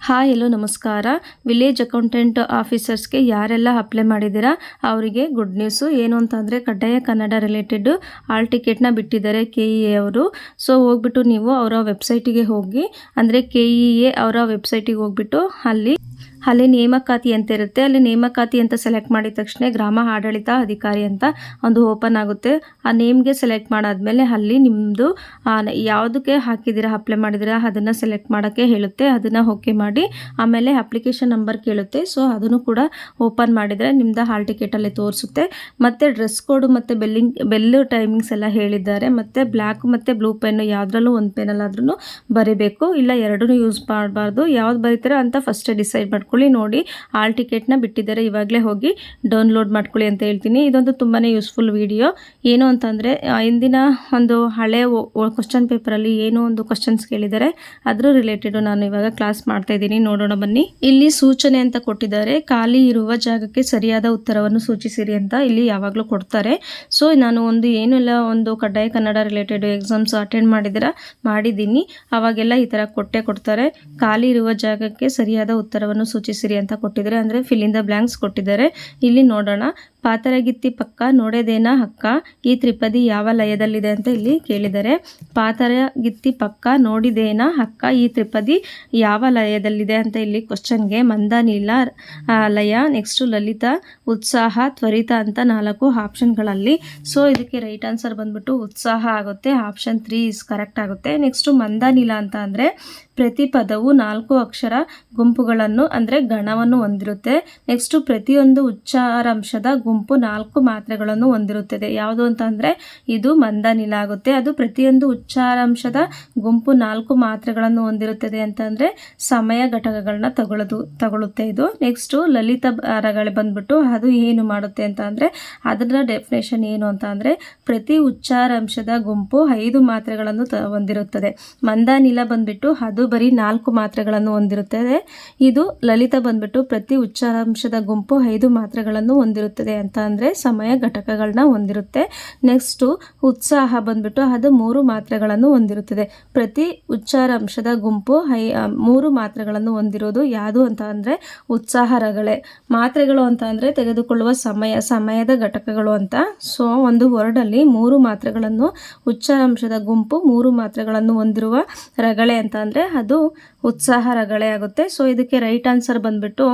Hi ಎಲ್ಲೋ ನಮಸ್ಕಾರ. Village accountant ಆಫೀಸರ್ಸ್ಗೆ ಯಾರೆಲ್ಲ apply ಮಾಡಿದ್ದೀರಾ? ಅವರಿಗೆ ಗುಡ್ ನ್ಯೂಸು. ಏನು ಅಂತಂದರೆ, ಕಡ್ಡಾಯ ಕನ್ನಡ ರಿಲೇಟೆಡ್ ಆಲ್ ಟಿಕೆಟ್ನ ಬಿಟ್ಟಿದ್ದಾರೆ ಕೆ ಇ ಎ ಅವರು. ಸೊ, ಹೋಗ್ಬಿಟ್ಟು ನೀವು ಅವರ ವೆಬ್ಸೈಟಿಗೆ ಹೋಗಿ, ಅಂದರೆ ಕೆ ಇ ಎ ಅವರ ವೆಬ್ಸೈಟಿಗೆ ಹೋಗ್ಬಿಟ್ಟು ಅಲ್ಲಿ ಅಲ್ಲಿ ನೇಮಕಾತಿ ಅಂತ ಇರುತ್ತೆ. ಅಲ್ಲಿ ನೇಮಕಾತಿ ಅಂತ ಸೆಲೆಕ್ಟ್ ಮಾಡಿದ ತಕ್ಷಣ ಗ್ರಾಮ ಆಡಳಿತ ಅಧಿಕಾರಿ ಅಂತ ಒಂದು ಓಪನ್ ಆಗುತ್ತೆ. ಆ ನೇಮ್ಗೆ ಸೆಲೆಕ್ಟ್ ಮಾಡಾದ್ಮೇಲೆ ಅಲ್ಲಿ ನಿಮ್ಮದು ಯಾವುದಕ್ಕೆ ಹಾಕಿದ್ದೀರಾ ಅಪ್ಲೈ ಮಾಡಿದ್ದೀರಾ ಅದನ್ನು ಸೆಲೆಕ್ಟ್ ಮಾಡೋಕ್ಕೆ ಹೇಳುತ್ತೆ. ಅದನ್ನು ಓಕೆ ಮಾಡಿ ಆಮೇಲೆ ಅಪ್ಲಿಕೇಶನ್ ನಂಬರ್ ಕೇಳುತ್ತೆ. ಸೊ ಅದನ್ನು ಕೂಡ ಓಪನ್ ಮಾಡಿದರೆ ನಿಮ್ಮದು ಹಾಲ್ ಟಿಕೆಟಲ್ಲಿ ತೋರಿಸುತ್ತೆ. ಮತ್ತು ಡ್ರೆಸ್ ಕೋಡು ಮತ್ತು ಬೆಲ್ಲಿಂಗ್ ಬೆಲ್ಲು ಟೈಮಿಂಗ್ಸ್ ಎಲ್ಲ ಹೇಳಿದ್ದಾರೆ. ಮತ್ತು ಬ್ಲ್ಯಾಕ್ ಮತ್ತು ಬ್ಲೂ ಪೆನ್ನು ಯಾವುದ್ರಲ್ಲೂ ಒಂದು ಪೆನ್ನಲ್ಲಾದ್ರೂ ಬರೀಬೇಕು. ಇಲ್ಲ ಎರಡೂ ಯೂಸ್ ಮಾಡಬಾರ್ದು. ಯಾವ್ದು ಬರೀತಾರೆ ಅಂತ ಫಸ್ಟೇ ಡಿಸೈಡ್ ಮಾಡ್ಕೊಳ್ಳಿ, ನೋಡಿ. ಆಲ್ ಟಿಕೆಟ್ನ ಬಿಟ್ಟಿದ್ದಾರೆ. ಇವಾಗಲೇ ಹೋಗಿ ಡೌನ್ಲೋಡ್ ಮಾಡ್ಕೊಳ್ಳಿ ಅಂತ ಹೇಳ್ತೀನಿ. ಇದೊಂದು ತುಂಬಾ ಯೂಸ್ಫುಲ್ ವಿಡಿಯೋ. ಏನು ಅಂತಂದರೆ ಇಂದಿನ ಒಂದು ಹಳೆ ಕ್ವಶನ್ ಪೇಪರಲ್ಲಿ ಏನೋ ಒಂದು ಕ್ವಶನ್ಸ್ ಕೇಳಿದ್ದಾರೆ. ಅದ್ರ ರಿಲೇಟೆಡ್ ನಾನು ಇವಾಗ ಕ್ಲಾಸ್ ಮಾಡ್ತಾ ಇದ್ದೀನಿ. ನೋಡೋಣ ಬನ್ನಿ. ಇಲ್ಲಿ ಸೂಚನೆ ಅಂತ ಕೊಟ್ಟಿದ್ದಾರೆ. ಖಾಲಿ ಇರುವ ಜಾಗಕ್ಕೆ ಸರಿಯಾದ ಉತ್ತರವನ್ನು ಸೂಚಿಸಿರಿ ಅಂತ ಇಲ್ಲಿ ಯಾವಾಗಲೂ ಕೊಡ್ತಾರೆ. ಸೊ, ನಾನು ಒಂದು ಏನೆಲ್ಲ ಒಂದು ಕಡ್ಡಾಯ ಕನ್ನಡ ರಿಲೇಟೆಡ್ ಎಕ್ಸಾಮ್ಸ್ ಅಟೆಂಡ್ ಮಾಡಿದ್ರೆ ಮಾಡಿದ್ದೀನಿ. ಅವಾಗೆಲ್ಲ ಈ ಥರ ಕೊಟ್ಟೆ ಕೊಡ್ತಾರೆ. ಖಾಲಿ ಇರುವ ಜಾಗಕ್ಕೆ ಸರಿಯಾದ ಉತ್ತರವನ್ನು ಸೂಚಿಸಿರಿ ಅಂತ ಕೊಟ್ಟಿದ್ದಾರೆ. ಅಂದರೆ ಫಿಲ್ ಇನ್ ದ ಬ್ಲ್ಯಾಂಕ್ಸ್ ಕೊಟ್ಟಿದ್ದಾರೆ. ಇಲ್ಲಿ ನೋಡೋಣ. ಪಾತರಗಿತ್ತಿ ಪಕ್ಕ ನೋಡೋದೇನ ಹಕ್ಕ? ಈ ತ್ರಿಪದಿ ಯಾವ ಲಯದಲ್ಲಿದೆ ಅಂತ ಇಲ್ಲಿ ಕೇಳಿದ್ದಾರೆ. ಪಾತರಗಿತ್ತಿ ಪಕ್ಕ ನೋಡಿದೇನ ಹಕ್ಕ? ಈ ತ್ರಿಪದಿ ಯಾವ ಲಯದಲ್ಲಿದೆ ಅಂತ ಇಲ್ಲಿ ಕ್ವಶನ್ಗೆ ಮಂದ, ನೀಲ ಲಯ ನೆಕ್ಸ್ಟು ಲಲಿತ, ಉತ್ಸಾಹ, ತ್ವರಿತ ಅಂತ ನಾಲ್ಕು ಆಪ್ಷನ್ಗಳಲ್ಲಿ ಸೊ ಇದಕ್ಕೆ ರೈಟ್ ಆನ್ಸರ್ ಬಂದ್ಬಿಟ್ಟು ಉತ್ಸಾಹ ಆಗುತ್ತೆ. ಆಪ್ಷನ್ ತ್ರೀ ಇಸ್ ಕರೆಕ್ಟ್ ಆಗುತ್ತೆ. ನೆಕ್ಸ್ಟು ಮಂದನಿಲ ಅಂತ ಅಂದರೆ ಪ್ರತಿ ಪದವು ನಾಲ್ಕು ಅಕ್ಷರ ಗುಂಪುಗಳನ್ನು, ಅಂದರೆ ಗಣವನ್ನು ಹೊಂದಿರುತ್ತೆ. ನೆಕ್ಸ್ಟು ಪ್ರತಿಯೊಂದು ಉಚ್ಚಾರಾಂಶದ ಗುಂಪು ನಾಲ್ಕು ಮಾತ್ರೆಗಳನ್ನು ಹೊಂದಿರುತ್ತದೆ. ಯಾವುದು ಅಂತ ಅಂದರೆ ಇದು ಮಂದನಿಲ ಆಗುತ್ತೆ. ಅದು ಪ್ರತಿಯೊಂದು ಉಚ್ಚಾರಾಂಶದ ಗುಂಪು ನಾಲ್ಕು ಮಾತ್ರೆಗಳನ್ನು ಹೊಂದಿರುತ್ತದೆ ಅಂತಂದರೆ ಸಮಯ ಘಟಕಗಳನ್ನ ತಗೊಳ್ಳೋದು ತಗೊಳ್ಳುತ್ತೆ ಇದು. ನೆಕ್ಸ್ಟು ಲಲಿತ ಬಾರಗಳು ಬಂದ್ಬಿಟ್ಟು ಅದು ಏನು ಮಾಡುತ್ತೆ ಅಂತ ಅಂದರೆ ಅದರ ಡೆಫಿನೇಷನ್ ಏನು ಅಂತ ಅಂದರೆ ಪ್ರತಿ ಉಚ್ಚಾರಾಂಶದ ಗುಂಪು ಐದು ಮಾತ್ರೆಗಳನ್ನು ಹೊಂದಿರುತ್ತದೆ. ಮಂದಾನಿಲ ಬಂದ್ಬಿಟ್ಟು ಅದು ಬರೀ ನಾಲ್ಕು ಮಾತ್ರೆಗಳನ್ನು ಹೊಂದಿರುತ್ತದೆ. ಇದು ಲಲಿತ ಬಂದ್ಬಿಟ್ಟು ಪ್ರತಿ ಉಚ್ಚಾರಾಂಶದ ಗುಂಪು ಐದು ಮಾತ್ರೆಗಳನ್ನು ಹೊಂದಿರುತ್ತದೆ ಅಂತ ಅಂದರೆ ಸಮಯ ಘಟಕಗಳನ್ನ ಹೊಂದಿರುತ್ತೆ. ನೆಕ್ಸ್ಟು ಉತ್ಸಾಹ ಬಂದ್ಬಿಟ್ಟು ಅದು ಮೂರು ಮಾತ್ರೆಗಳನ್ನು ಹೊಂದಿರುತ್ತದೆ. ಪ್ರತಿ ಉಚ್ಚಾರಾಂಶದ ಗುಂಪು ಐ ಮೂರು ಮಾತ್ರೆಗಳನ್ನು ಹೊಂದಿರೋದು ಯಾವುದು ಅಂತ ಅಂದರೆ ಉತ್ಸಾಹ ರಗಳೆ. ಮಾತ್ರೆಗಳು ಅಂತ ಅಂದರೆ ತೆಗೆದುಕೊಳ್ಳುವ ಸಮಯ, ಸಮಯದ ಘಟಕಗಳು ಅಂತ. ಸೊ ಒಂದು ವರ್ಡಲ್ಲಿ ಮೂರು ಮಾತ್ರೆಗಳನ್ನು, ಉಚ್ಚಾರಾಂಶದ ಗುಂಪು ಮೂರು ಮಾತ್ರೆಗಳನ್ನು ಹೊಂದಿರುವ ರಗಳೆ ಅಂತ ಅಂದರೆ ಅದು ಉತ್ಸಾಹ ರಗಳೆ ಆಗುತ್ತೆ. ಸೊ ಇದಕ್ಕೆ ರೈಟ್ ಆನ್ಸರ್ ಬಂದ್ಬಿಟ್ಟು,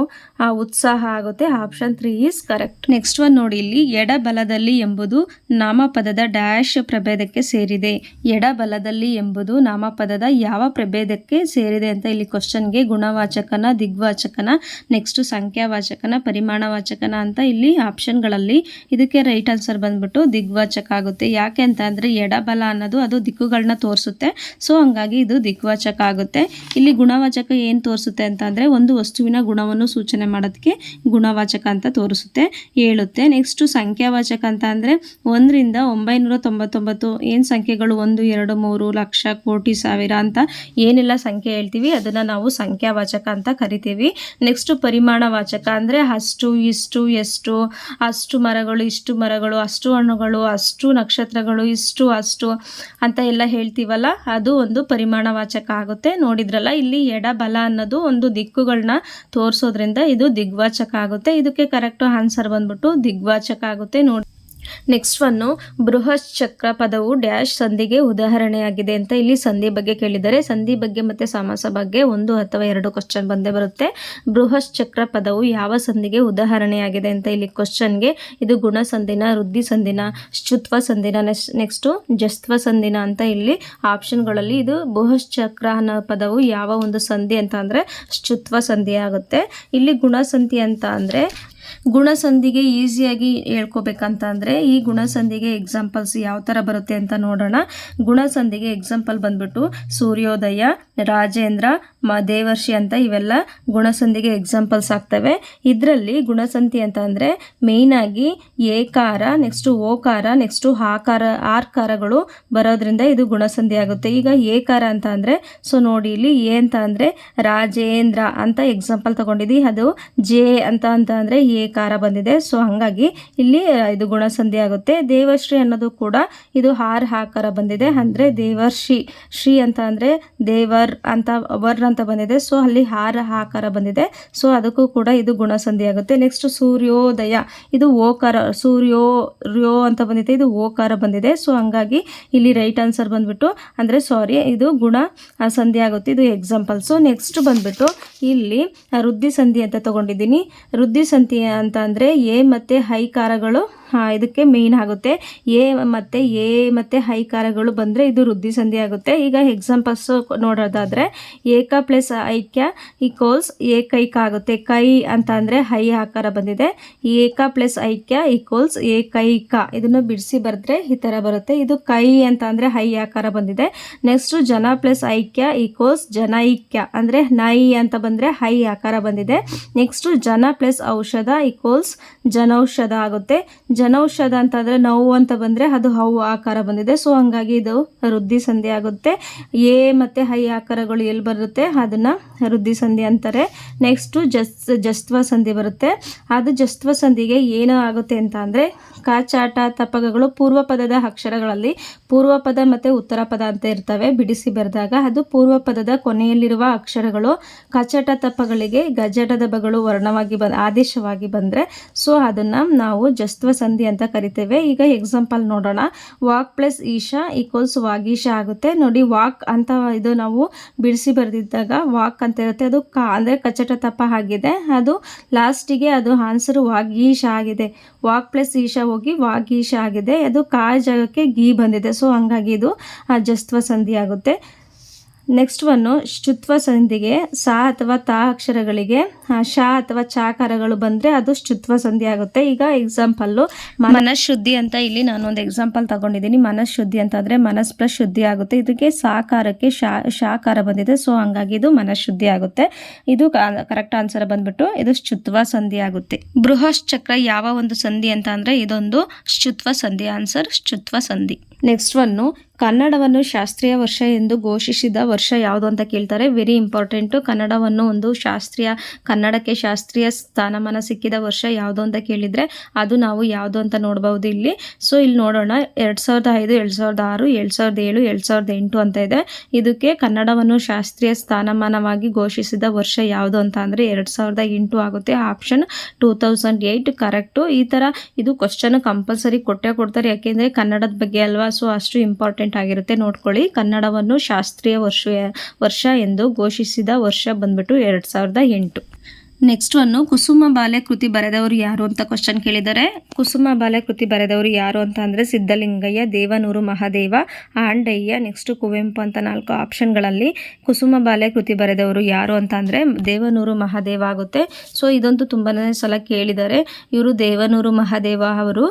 ಆ ಉತ್ಸಾಹ ಆಗುತ್ತೆ. Option three is correct next one ನೋಡಿ, ಇಲ್ಲಿ ಎಡಬಲದಲ್ಲಿ ಎಂಬುದು ನಾಮಪದದ ಡ್ಯಾಶ್ ಪ್ರಭೇದಕ್ಕೆ ಸೇರಿದೆ. ಎಡಬಲದಲ್ಲಿ ಎಂಬುದು ನಾಮಪದದ ಯಾವ ಪ್ರಭೇದಕ್ಕೆ ಸೇರಿದೆ ಅಂತ ಇಲ್ಲಿ ಕ್ವಶನ್ಗೆ ಗುಣವಾಚಕನ, ದಿಗ್ವಾಚಕನ ನೆಕ್ಸ್ಟ್ ಸಂಖ್ಯಾವಾಚಕನ, ಪರಿಮಾಣವಾಚಕನ ಅಂತ ಇಲ್ಲಿ ಆಪ್ಷನ್ಗಳಲ್ಲಿ ಇದಕ್ಕೆ ರೈಟ್ ಆನ್ಸರ್ ಬಂದ್ಬಿಟ್ಟು ದಿಗ್ವಾಚಕ ಆಗುತ್ತೆ. ಯಾಕೆ ಅಂತ ಅಂದರೆ ಎಡಬಲ ಅನ್ನೋದು ಅದು ದಿಕ್ಕುಗಳನ್ನ ತೋರಿಸುತ್ತೆ. ಸೊ ಹಂಗಾಗಿ ಇದು ದಿಗ್ವಾಚಕ ಆಗುತ್ತೆ. ಇಲ್ಲಿ ಗುಣವಾಚಕ ಏನು ತೋರಿಸುತ್ತೆ ಅಂತ ಅಂದರೆ ಒಂದು ವಸ್ತುವಿನ ಗುಣವನ್ನು ಸೂಚನೆ ಮಾಡೋದಕ್ಕೆ ಗುಣವಾಚಕ ಅಂತ ತೋರಿಸುತ್ತೆ, ಹೇಳುತ್ತೆ. ನೆಕ್ಸ್ಟು ಸಂಖ್ಯಾವಾಚಕ ಅಂತ ಅಂದರೆ ಒಂದರಿಂದ ಒಂಬೈನೂರ ತೊಂಬತ್ತೊಂಬತ್ತು ಏನು ಸಂಖ್ಯೆಗಳು? ಒಂದು, ಎರಡು, ಮೂರು, ಲಕ್ಷ, ಕೋಟಿ, ಸಾವಿರ ಅಂತ ಏನೆಲ್ಲ ಸಂಖ್ಯೆ ಹೇಳ್ತೀವಿ, ಅದನ್ನು ನಾವು ಸಂಖ್ಯಾವಾಚಕ ಅಂತ ಕರಿತೀವಿ. ನೆಕ್ಸ್ಟು ಪರಿಮಾಣವಾಚಕ ಅಂದರೆ ಅಷ್ಟು, ಇಷ್ಟು, ಎಷ್ಟು, ಅಷ್ಟು ಮರಗಳು, ಇಷ್ಟು ಮರಗಳು, ಅಷ್ಟು ಹಣ್ಣುಗಳು ಅಷ್ಟು ನಕ್ಷತ್ರಗಳು, ಇಷ್ಟು ಅಷ್ಟು ಅಂತ ಎಲ್ಲ ಹೇಳ್ತೀವಲ್ಲ, ಅದು ಒಂದು ಪರಿಮಾಣವಾಚಕ ಆಗುತ್ತೆ. ನೋಡಿದ್ರಲ್ಲ ಎಡ ಬಲ ಅನ್ನೋದು ಒಂದು ದಿಕ್ಕುಗಳನ್ನ ತೋರಿಸೋದ್ರಿಂದ ಇದು ದಿಗ್ವಾಚಕ ಆಗುತ್ತೆ. ಇದಕ್ಕೆ ಕರೆಕ್ಟ್ ಆನ್ಸರ್ ಬಂದ್ಬಿಟ್ಟು ದಿಗ್ವಾಚಕ ಆಗುತ್ತೆ. ನೋಡಿ. ನೆಕ್ಸ್ಟ್ ಒನ್ನು ಬೃಹತ್ ಚಕ್ರ ಪದವು ಡ್ಯಾಶ್ ಸಂಧಿಗೆ ಉದಾಹರಣೆಯಾಗಿದೆ ಅಂತ ಇಲ್ಲಿ ಸಂಧಿ ಬಗ್ಗೆ ಕೇಳಿದರೆ ಸಂಧಿ ಬಗ್ಗೆ ಮತ್ತು ಸಮಾಸ ಬಗ್ಗೆ ಒಂದು ಅಥವಾ ಎರಡು ಕ್ವಶನ್ ಬಂದೇ ಬರುತ್ತೆ. ಬೃಹತ್ ಚಕ್ರ ಪದವು ಯಾವ ಸಂಧಿಗೆ ಉದಾಹರಣೆಯಾಗಿದೆ ಅಂತ ಇಲ್ಲಿ ಕ್ವಶನ್ಗೆ ಇದು ಗುಣ ಸಂಧಿನ, ವೃದ್ಧಿ ಸಂಧಿನ ಶುತ್ವ ಸಂಧಿನ ನೆಕ್ಸ್ಟು ಜಸ್ತ್ವ ಸಂಧಿನ ಅಂತ ಇಲ್ಲಿ ಆಪ್ಷನ್ಗಳಲ್ಲಿ ಇದು ಬೃಹತ್ ಚಕ್ರ ಪದವು ಯಾವ ಒಂದು ಸಂಧಿ ಅಂತ ಅಂದರೆ ಶುತ್ವ ಸಂಧಿ ಆಗುತ್ತೆ ಇಲ್ಲಿ ಗುಣಸಂಧಿ ಅಂತ ಅಂದರೆ ಗುಣಸಂಧಿಗೆ ಈಸಿಯಾಗಿ ಹೇಳ್ಕೋಬೇಕಂತ ಅಂದರೆ ಈ ಗುಣಸಂಧಿಗೆ ಎಕ್ಸಾಂಪಲ್ಸ್ ಯಾವ ಥರ ಬರುತ್ತೆ ಅಂತ ನೋಡೋಣ. ಗುಣಸಂಧಿಗೆ ಎಕ್ಸಾಂಪಲ್ ಬಂದ್ಬಿಟ್ಟು ಸೂರ್ಯೋದಯ, ರಾಜೇಂದ್ರ, ಮ, ದೇವರ್ಷಿ ಅಂತ ಇವೆಲ್ಲ ಗುಣಸಂಧಿಗೆ ಎಕ್ಸಾಂಪಲ್ಸ್ ಆಗ್ತವೆ. ಇದರಲ್ಲಿ ಗುಣಸಂಧಿ ಅಂತ ಅಂದರೆ ಮೇಯ್ನಾಗಿ ಏಕಾರ ನೆಕ್ಸ್ಟು ಓಕಾರ ನೆಕ್ಸ್ಟು ಆಕಾರ ಆರ್ಕಾರಗಳು ಬರೋದ್ರಿಂದ ಇದು ಗುಣಸಂಧಿ ಆಗುತ್ತೆ. ಈಗ ಏಕಾರ ಅಂತ ಅಂದರೆ ಸೊ ನೋಡಿ ಇಲ್ಲಿ ಎ ಅಂತ ಅಂದರೆ ರಾಜೇಂದ್ರ ಅಂತ ಎಕ್ಸಾಂಪಲ್ ತಗೊಂಡಿದ್ದೀವಿ ಅದು ಜೆ ಅಂತ ಅಂತ ಅಂದರೆ ಬಂದಿದೆ. ಸೊ ಹಾಗಾಗಿ ಇಲ್ಲಿ ಇದು ಗುಣಸಂಧಿ ಆಗುತ್ತೆ. ದೇವಶ್ರೀ ಅನ್ನೋದು ಕೂಡ ಇದು ಹಾರ್ ಹಾಕಾರ ಬಂದಿದೆ. ಅಂದರೆ ದೇವರ್ಷಿ, ಶ್ರೀ ಅಂತ ಅಂದರೆ ದೇವರ್ ಅಂತ, ವರ್ ಅಂತ ಬಂದಿದೆ. ಸೊ ಅಲ್ಲಿ ಹಾರ ಹಾಕಾರ ಬಂದಿದೆ. ಸೊ ಅದಕ್ಕೂ ಕೂಡ ಇದು ಗುಣಸಂಧಿ ಆಗುತ್ತೆ. ನೆಕ್ಸ್ಟ್ ಸೂರ್ಯೋದಯ. ಇದು ಓಕಾರ, ಸೂರ್ಯೋ, ರ್ಯೋ ಅಂತ ಬಂದಿದೆ. ಇದು ಓಕಾರ ಬಂದಿದೆ. ಸೊ ಹಂಗಾಗಿ ಇಲ್ಲಿ ರೈಟ್ ಆನ್ಸರ್ ಬಂದ್ಬಿಟ್ಟು, ಅಂದರೆ ಸಾರಿ ಇದು ಗುಣ ಸಂಧಿ ಆಗುತ್ತೆ. ಇದು ಎಕ್ಸಾಂಪಲ್ಸು ನೆಕ್ಸ್ಟ್ ಬಂದ್ಬಿಟ್ಟು, ಇಲ್ಲಿ ವೃದ್ಧಿ ಸಂಧಿ ಅಂತ ತಗೊಂಡಿದ್ದೀನಿ. ವೃದ್ಧಿ ಸಂಧಿ ಅಂತ ಅಂದರೆ ಎ ಮತ್ತು ಹೈಕಾರಗಳು ಆ, ಇದಕ್ಕೆ ಮೇನ್ ಆಗುತ್ತೆ. ಎ ಮತ್ತು ಎ ಮತ್ತು ಹೈಕಾರಗಳು ಬಂದರೆ ಇದು ವೃದ್ಧಿ ಸಂಧಿ ಆಗುತ್ತೆ. ಈಗ ಎಕ್ಸಾಂಪಲ್ಸು ನೋಡೋದಾದರೆ ಏಕ ಪ್ಲಸ್ ಐಕ್ಯ ಈಕ್ವಲ್ಸ್ ಏಕೈಕ ಆಗುತ್ತೆ. ಕೈ ಅಂತ ಹೈ ಆಕಾರ ಬಂದಿದೆ. ಏಕ ಪ್ಲಸ್ ಐಕ್ಯ ಈಕ್ವಲ್ಸ್ ಏಕೈಕ. ಇದನ್ನು ಬಿಡಿಸಿ ಬರೆದ್ರೆ ಈ ಥರ ಬರುತ್ತೆ. ಇದು ಕೈ ಅಂತ ಅಂದರೆ ಹೈ ಆಕಾರ ಬಂದಿದೆ. ನೆಕ್ಸ್ಟು ಜನ ಪ್ಲಸ್ ಐಕ್ಯ ಈಕ್ವಲ್ಸ್ ಜನೈಕ್ಯ ಅಂದರೆ ನೈ ಅಂತ ಬಂದರೆ ಹೈ ಆಕಾರ ಬಂದಿದೆ. ನೆಕ್ಸ್ಟು ಜನ ಪ್ಲಸ್ ಔಷಧ ಈಕ್ವಲ್ಸ್ ಜನೌಷಧ ಆಗುತ್ತೆ. ಜನೌಷಧ ಅಂತ ಅಂದರೆ ನೋವು ಅಂತ ಬಂದರೆ ಅದು ಹೌ ಆಕಾರ ಬಂದಿದೆ. ಸೊ ಹಂಗಾಗಿ ಇದು ವೃದ್ಧಿ ಸಂಧಿ ಆಗುತ್ತೆ. ಎ ಮತ್ತು ಹೈ ಆಕಾರಗಳು ಎಲ್ಲಿ ಬರುತ್ತೆ? ಅದನ್ನು ವೃದ್ಧಿ ಸಂಧಿ ಅಂತಾರೆ. ನೆಕ್ಸ್ಟು ಜಸ್, ಜಸ್ತ್ವ ಸಂಧಿ ಬರುತ್ತೆ. ಅದು ಜಸ್ತ್ವ ಸಂಧಿಗೆ ಏನು ಆಗುತ್ತೆ ಅಂತ ಅಂದರೆ ಕಾಚಾಟ ತಪಗಗಳು ಪೂರ್ವ ಪದದ ಅಕ್ಷರಗಳಲ್ಲಿ ಪೂರ್ವ ಪದ ಮತ್ತು ಉತ್ತರ ಪದ ಅಂತ ಇರ್ತವೆ. ಬಿಡಿಸಿ ಬರೆದಾಗ ಅದು ಪೂರ್ವ ಪದದ ಕೊನೆಯಲ್ಲಿರುವ ಅಕ್ಷರಗಳು ಕಚಟ ತಪಗಳಿಗೆ ಗಜಟದ ಬಗಳು ವರ್ಣವಾಗಿ ಬ, ಆದೇಶವಾಗಿ ಬಂದರೆ ಸೊ ಅದನ್ನು ನಾವು ಜಸ್ತ್ವ ಸಂಧಿ ಅಂತ ಕರಿತೇವೆ. ಈಗ ಎಕ್ಸಾಂಪಲ್ ನೋಡೋಣ. ವಾಕ್ ಪ್ಲಸ್ ಈಶಾ ಈಕ್ವಲ್ಸ್ ವಾಗೀಶ ಆಗುತ್ತೆ. ನೋಡಿ ವಾಕ್ ಅಂತ ಇದು ನಾವು ಬಿಡಿಸಿ ಬರೆದಿದ್ದಾಗ ವಾಕ್ ಅಂತ ಇರುತ್ತೆ. ಅದು ಕಾ, ಅಂದರೆ ಕಚಟ ತಪ್ಪ ಆಗಿದೆ. ಅದು ಲಾಸ್ಟಿಗೆ ಅದು ಆನ್ಸರ್ ವಾಗೀಶ ಆಗಿದೆ. ವಾಕ್ ಪ್ಲಸ್ ಈಶಾ ಹೋಗಿ ವಾಗೀಶ ಆಗಿದೆ. ಅದು ಕಾ ಜಾಗಕ್ಕೆ ಗೀ ಬಂದಿದೆ. ಸೊ ಹಂಗಾಗಿ ಇದು ಅಜಸ್ತ್ವ ಜಸ್ತ್ವ ಸಂಧಿ ಆಗುತ್ತೆ. ನೆಕ್ಸ್ಟ್ ಒನ್ನು ಶುತ್ವ ಸಂಧಿಗೆ, ಸಾ ಅಥವಾ ತಾ ಅಕ್ಷರಗಳಿಗೆ ಶಾ ಅಥವಾ ಚಾಕಾರಗಳು ಬಂದರೆ ಅದು ಶುತ್ವ ಸಂಧಿ ಆಗುತ್ತೆ. ಈಗ ಎಕ್ಸಾಂಪಲ್ಲು ಮನಃಶುದ್ಧಿ ಅಂತ ಇಲ್ಲಿ ನಾನು ಒಂದು ಎಕ್ಸಾಂಪಲ್ ತಗೊಂಡಿದ್ದೀನಿ. ಮನಃಶುದ್ಧಿ ಅಂತ ಅಂದರೆ ಮನಸ್ ಪ್ಲಸ್ ಶುದ್ಧಿ ಆಗುತ್ತೆ. ಇದಕ್ಕೆ ಸಾಕಾರಕ್ಕೆ ಶಾ, ಶಾಕಾರ ಬಂದಿದೆ. ಸೊ ಹಂಗಾಗಿ ಇದು ಮನಃಶುದ್ಧಿ ಆಗುತ್ತೆ. ಇದು ಕರೆಕ್ಟ್ ಆನ್ಸರ್ ಬಂದ್ಬಿಟ್ಟು ಇದು ಶುತ್ವ ಸಂಧಿ ಆಗುತ್ತೆ. ಬೃಹಶ್ಚಕ್ರ ಯಾವ ಒಂದು ಸಂಧಿ ಅಂತ ಇದೊಂದು ಶುತ್ವ ಸಂಧಿ. ಆನ್ಸರ್ ಶುತ್ವ ಸಂಧಿ. ನೆಕ್ಸ್ಟ್ ಒನ್ನು ಕನ್ನಡವನ್ನು ಶಾಸ್ತ್ರೀಯ ವರ್ಷ ಎಂದು ಘೋಷಿಸಿದ ವರ್ಷ ಯಾವುದು ಅಂತ ಕೇಳ್ತಾರೆ? ವೆರಿ ಇಂಪಾರ್ಟೆಂಟು ಕನ್ನಡವನ್ನು ಒಂದು ಶಾಸ್ತ್ರೀಯ, ಕನ್ನಡಕ್ಕೆ ಶಾಸ್ತ್ರೀಯ ಸ್ಥಾನಮಾನ ಸಿಕ್ಕಿದ ವರ್ಷ ಯಾವುದು ಅಂತ ಕೇಳಿದರೆ ಅದು ನಾವು ಯಾವುದು ಅಂತ ನೋಡ್ಬೋದು ಇಲ್ಲಿ. ಸೊ ಇಲ್ಲಿ ನೋಡೋಣ. ಎರಡು ಸಾವಿರದ ಐದು, ಎರಡು ಸಾವಿರದ ಆರು, ಎರಡು ಸಾವಿರದ ಏಳು, ಎರಡು ಸಾವಿರದ ಎಂಟು ಅಂತ ಇದೆ. ಇದಕ್ಕೆ ಕನ್ನಡವನ್ನು ಶಾಸ್ತ್ರೀಯ ಸ್ಥಾನಮಾನವಾಗಿ ಘೋಷಿಸಿದ ವರ್ಷ ಯಾವುದು ಅಂತ ಅಂದರೆ ಎರಡು ಸಾವಿರದ ಎಂಟು ಆಗುತ್ತೆ. Option two thousand eight correct ಈ ಥರ ಇದು ಕ್ವಶನ್ ಕಂಪಲ್ಸರಿ ಕೊಟ್ಟೇ ಕೊಡ್ತಾರೆ. ಯಾಕೆಂದರೆ ಕನ್ನಡದ ಬಗ್ಗೆ ಅಲ್ವಾ ಸೊ ಅಷ್ಟು ಇಂಪಾರ್ಟೆಂಟ್ ಆಗಿರುತ್ತೆ. ನೋಡ್ಕೊಳ್ಳಿ, ಕನ್ನಡವನ್ನು ಶಾಸ್ತ್ರೀಯ ವರ್ಷ ವರ್ಷ ಎಂದು ಘೋಷಿಸಿದ ವರ್ಷ ಬಂದ್ಬಿಟ್ಟು ಎರಡು ಸಾವಿರದ ಎಂಟು. ನೆಕ್ಸ್ಟ್ ಒಂದು ಕುಸುಮ ಬಾಲೆ ಕೃತಿ ಬರೆದವರು ಯಾರು ಅಂತ ಕ್ವಶನ್ ಕೇಳಿದರೆ ಕುಸುಮ ಬಾಲೆ ಕೃತಿ ಬರೆದವರು ಯಾರು ಅಂತ ಅಂದರೆ ಸಿದ್ಧಲಿಂಗಯ್ಯ ದೇವನೂರು ಮಹಾದೇವ ಆಂಡಯ್ಯ ನೆಕ್ಸ್ಟ್ ಕುವೆಂಪು ಅಂತ ನಾಲ್ಕು ಆಪ್ಷನ್ಗಳಲ್ಲಿ ಕುಸುಮ ಬಾಲೆ ಕೃತಿ ಬರೆದವರು ಯಾರು ಅಂತ ಅಂದರೆ ದೇವನೂರು ಮಹಾದೇವ ಆಗುತ್ತೆ ಸೊ ಇದಂತೂ ತುಂಬಾ ಸಲ ಕೇಳಿದ್ದಾರೆ ಇವರು ದೇವನೂರು ಮಹಾದೇವ ಅವರು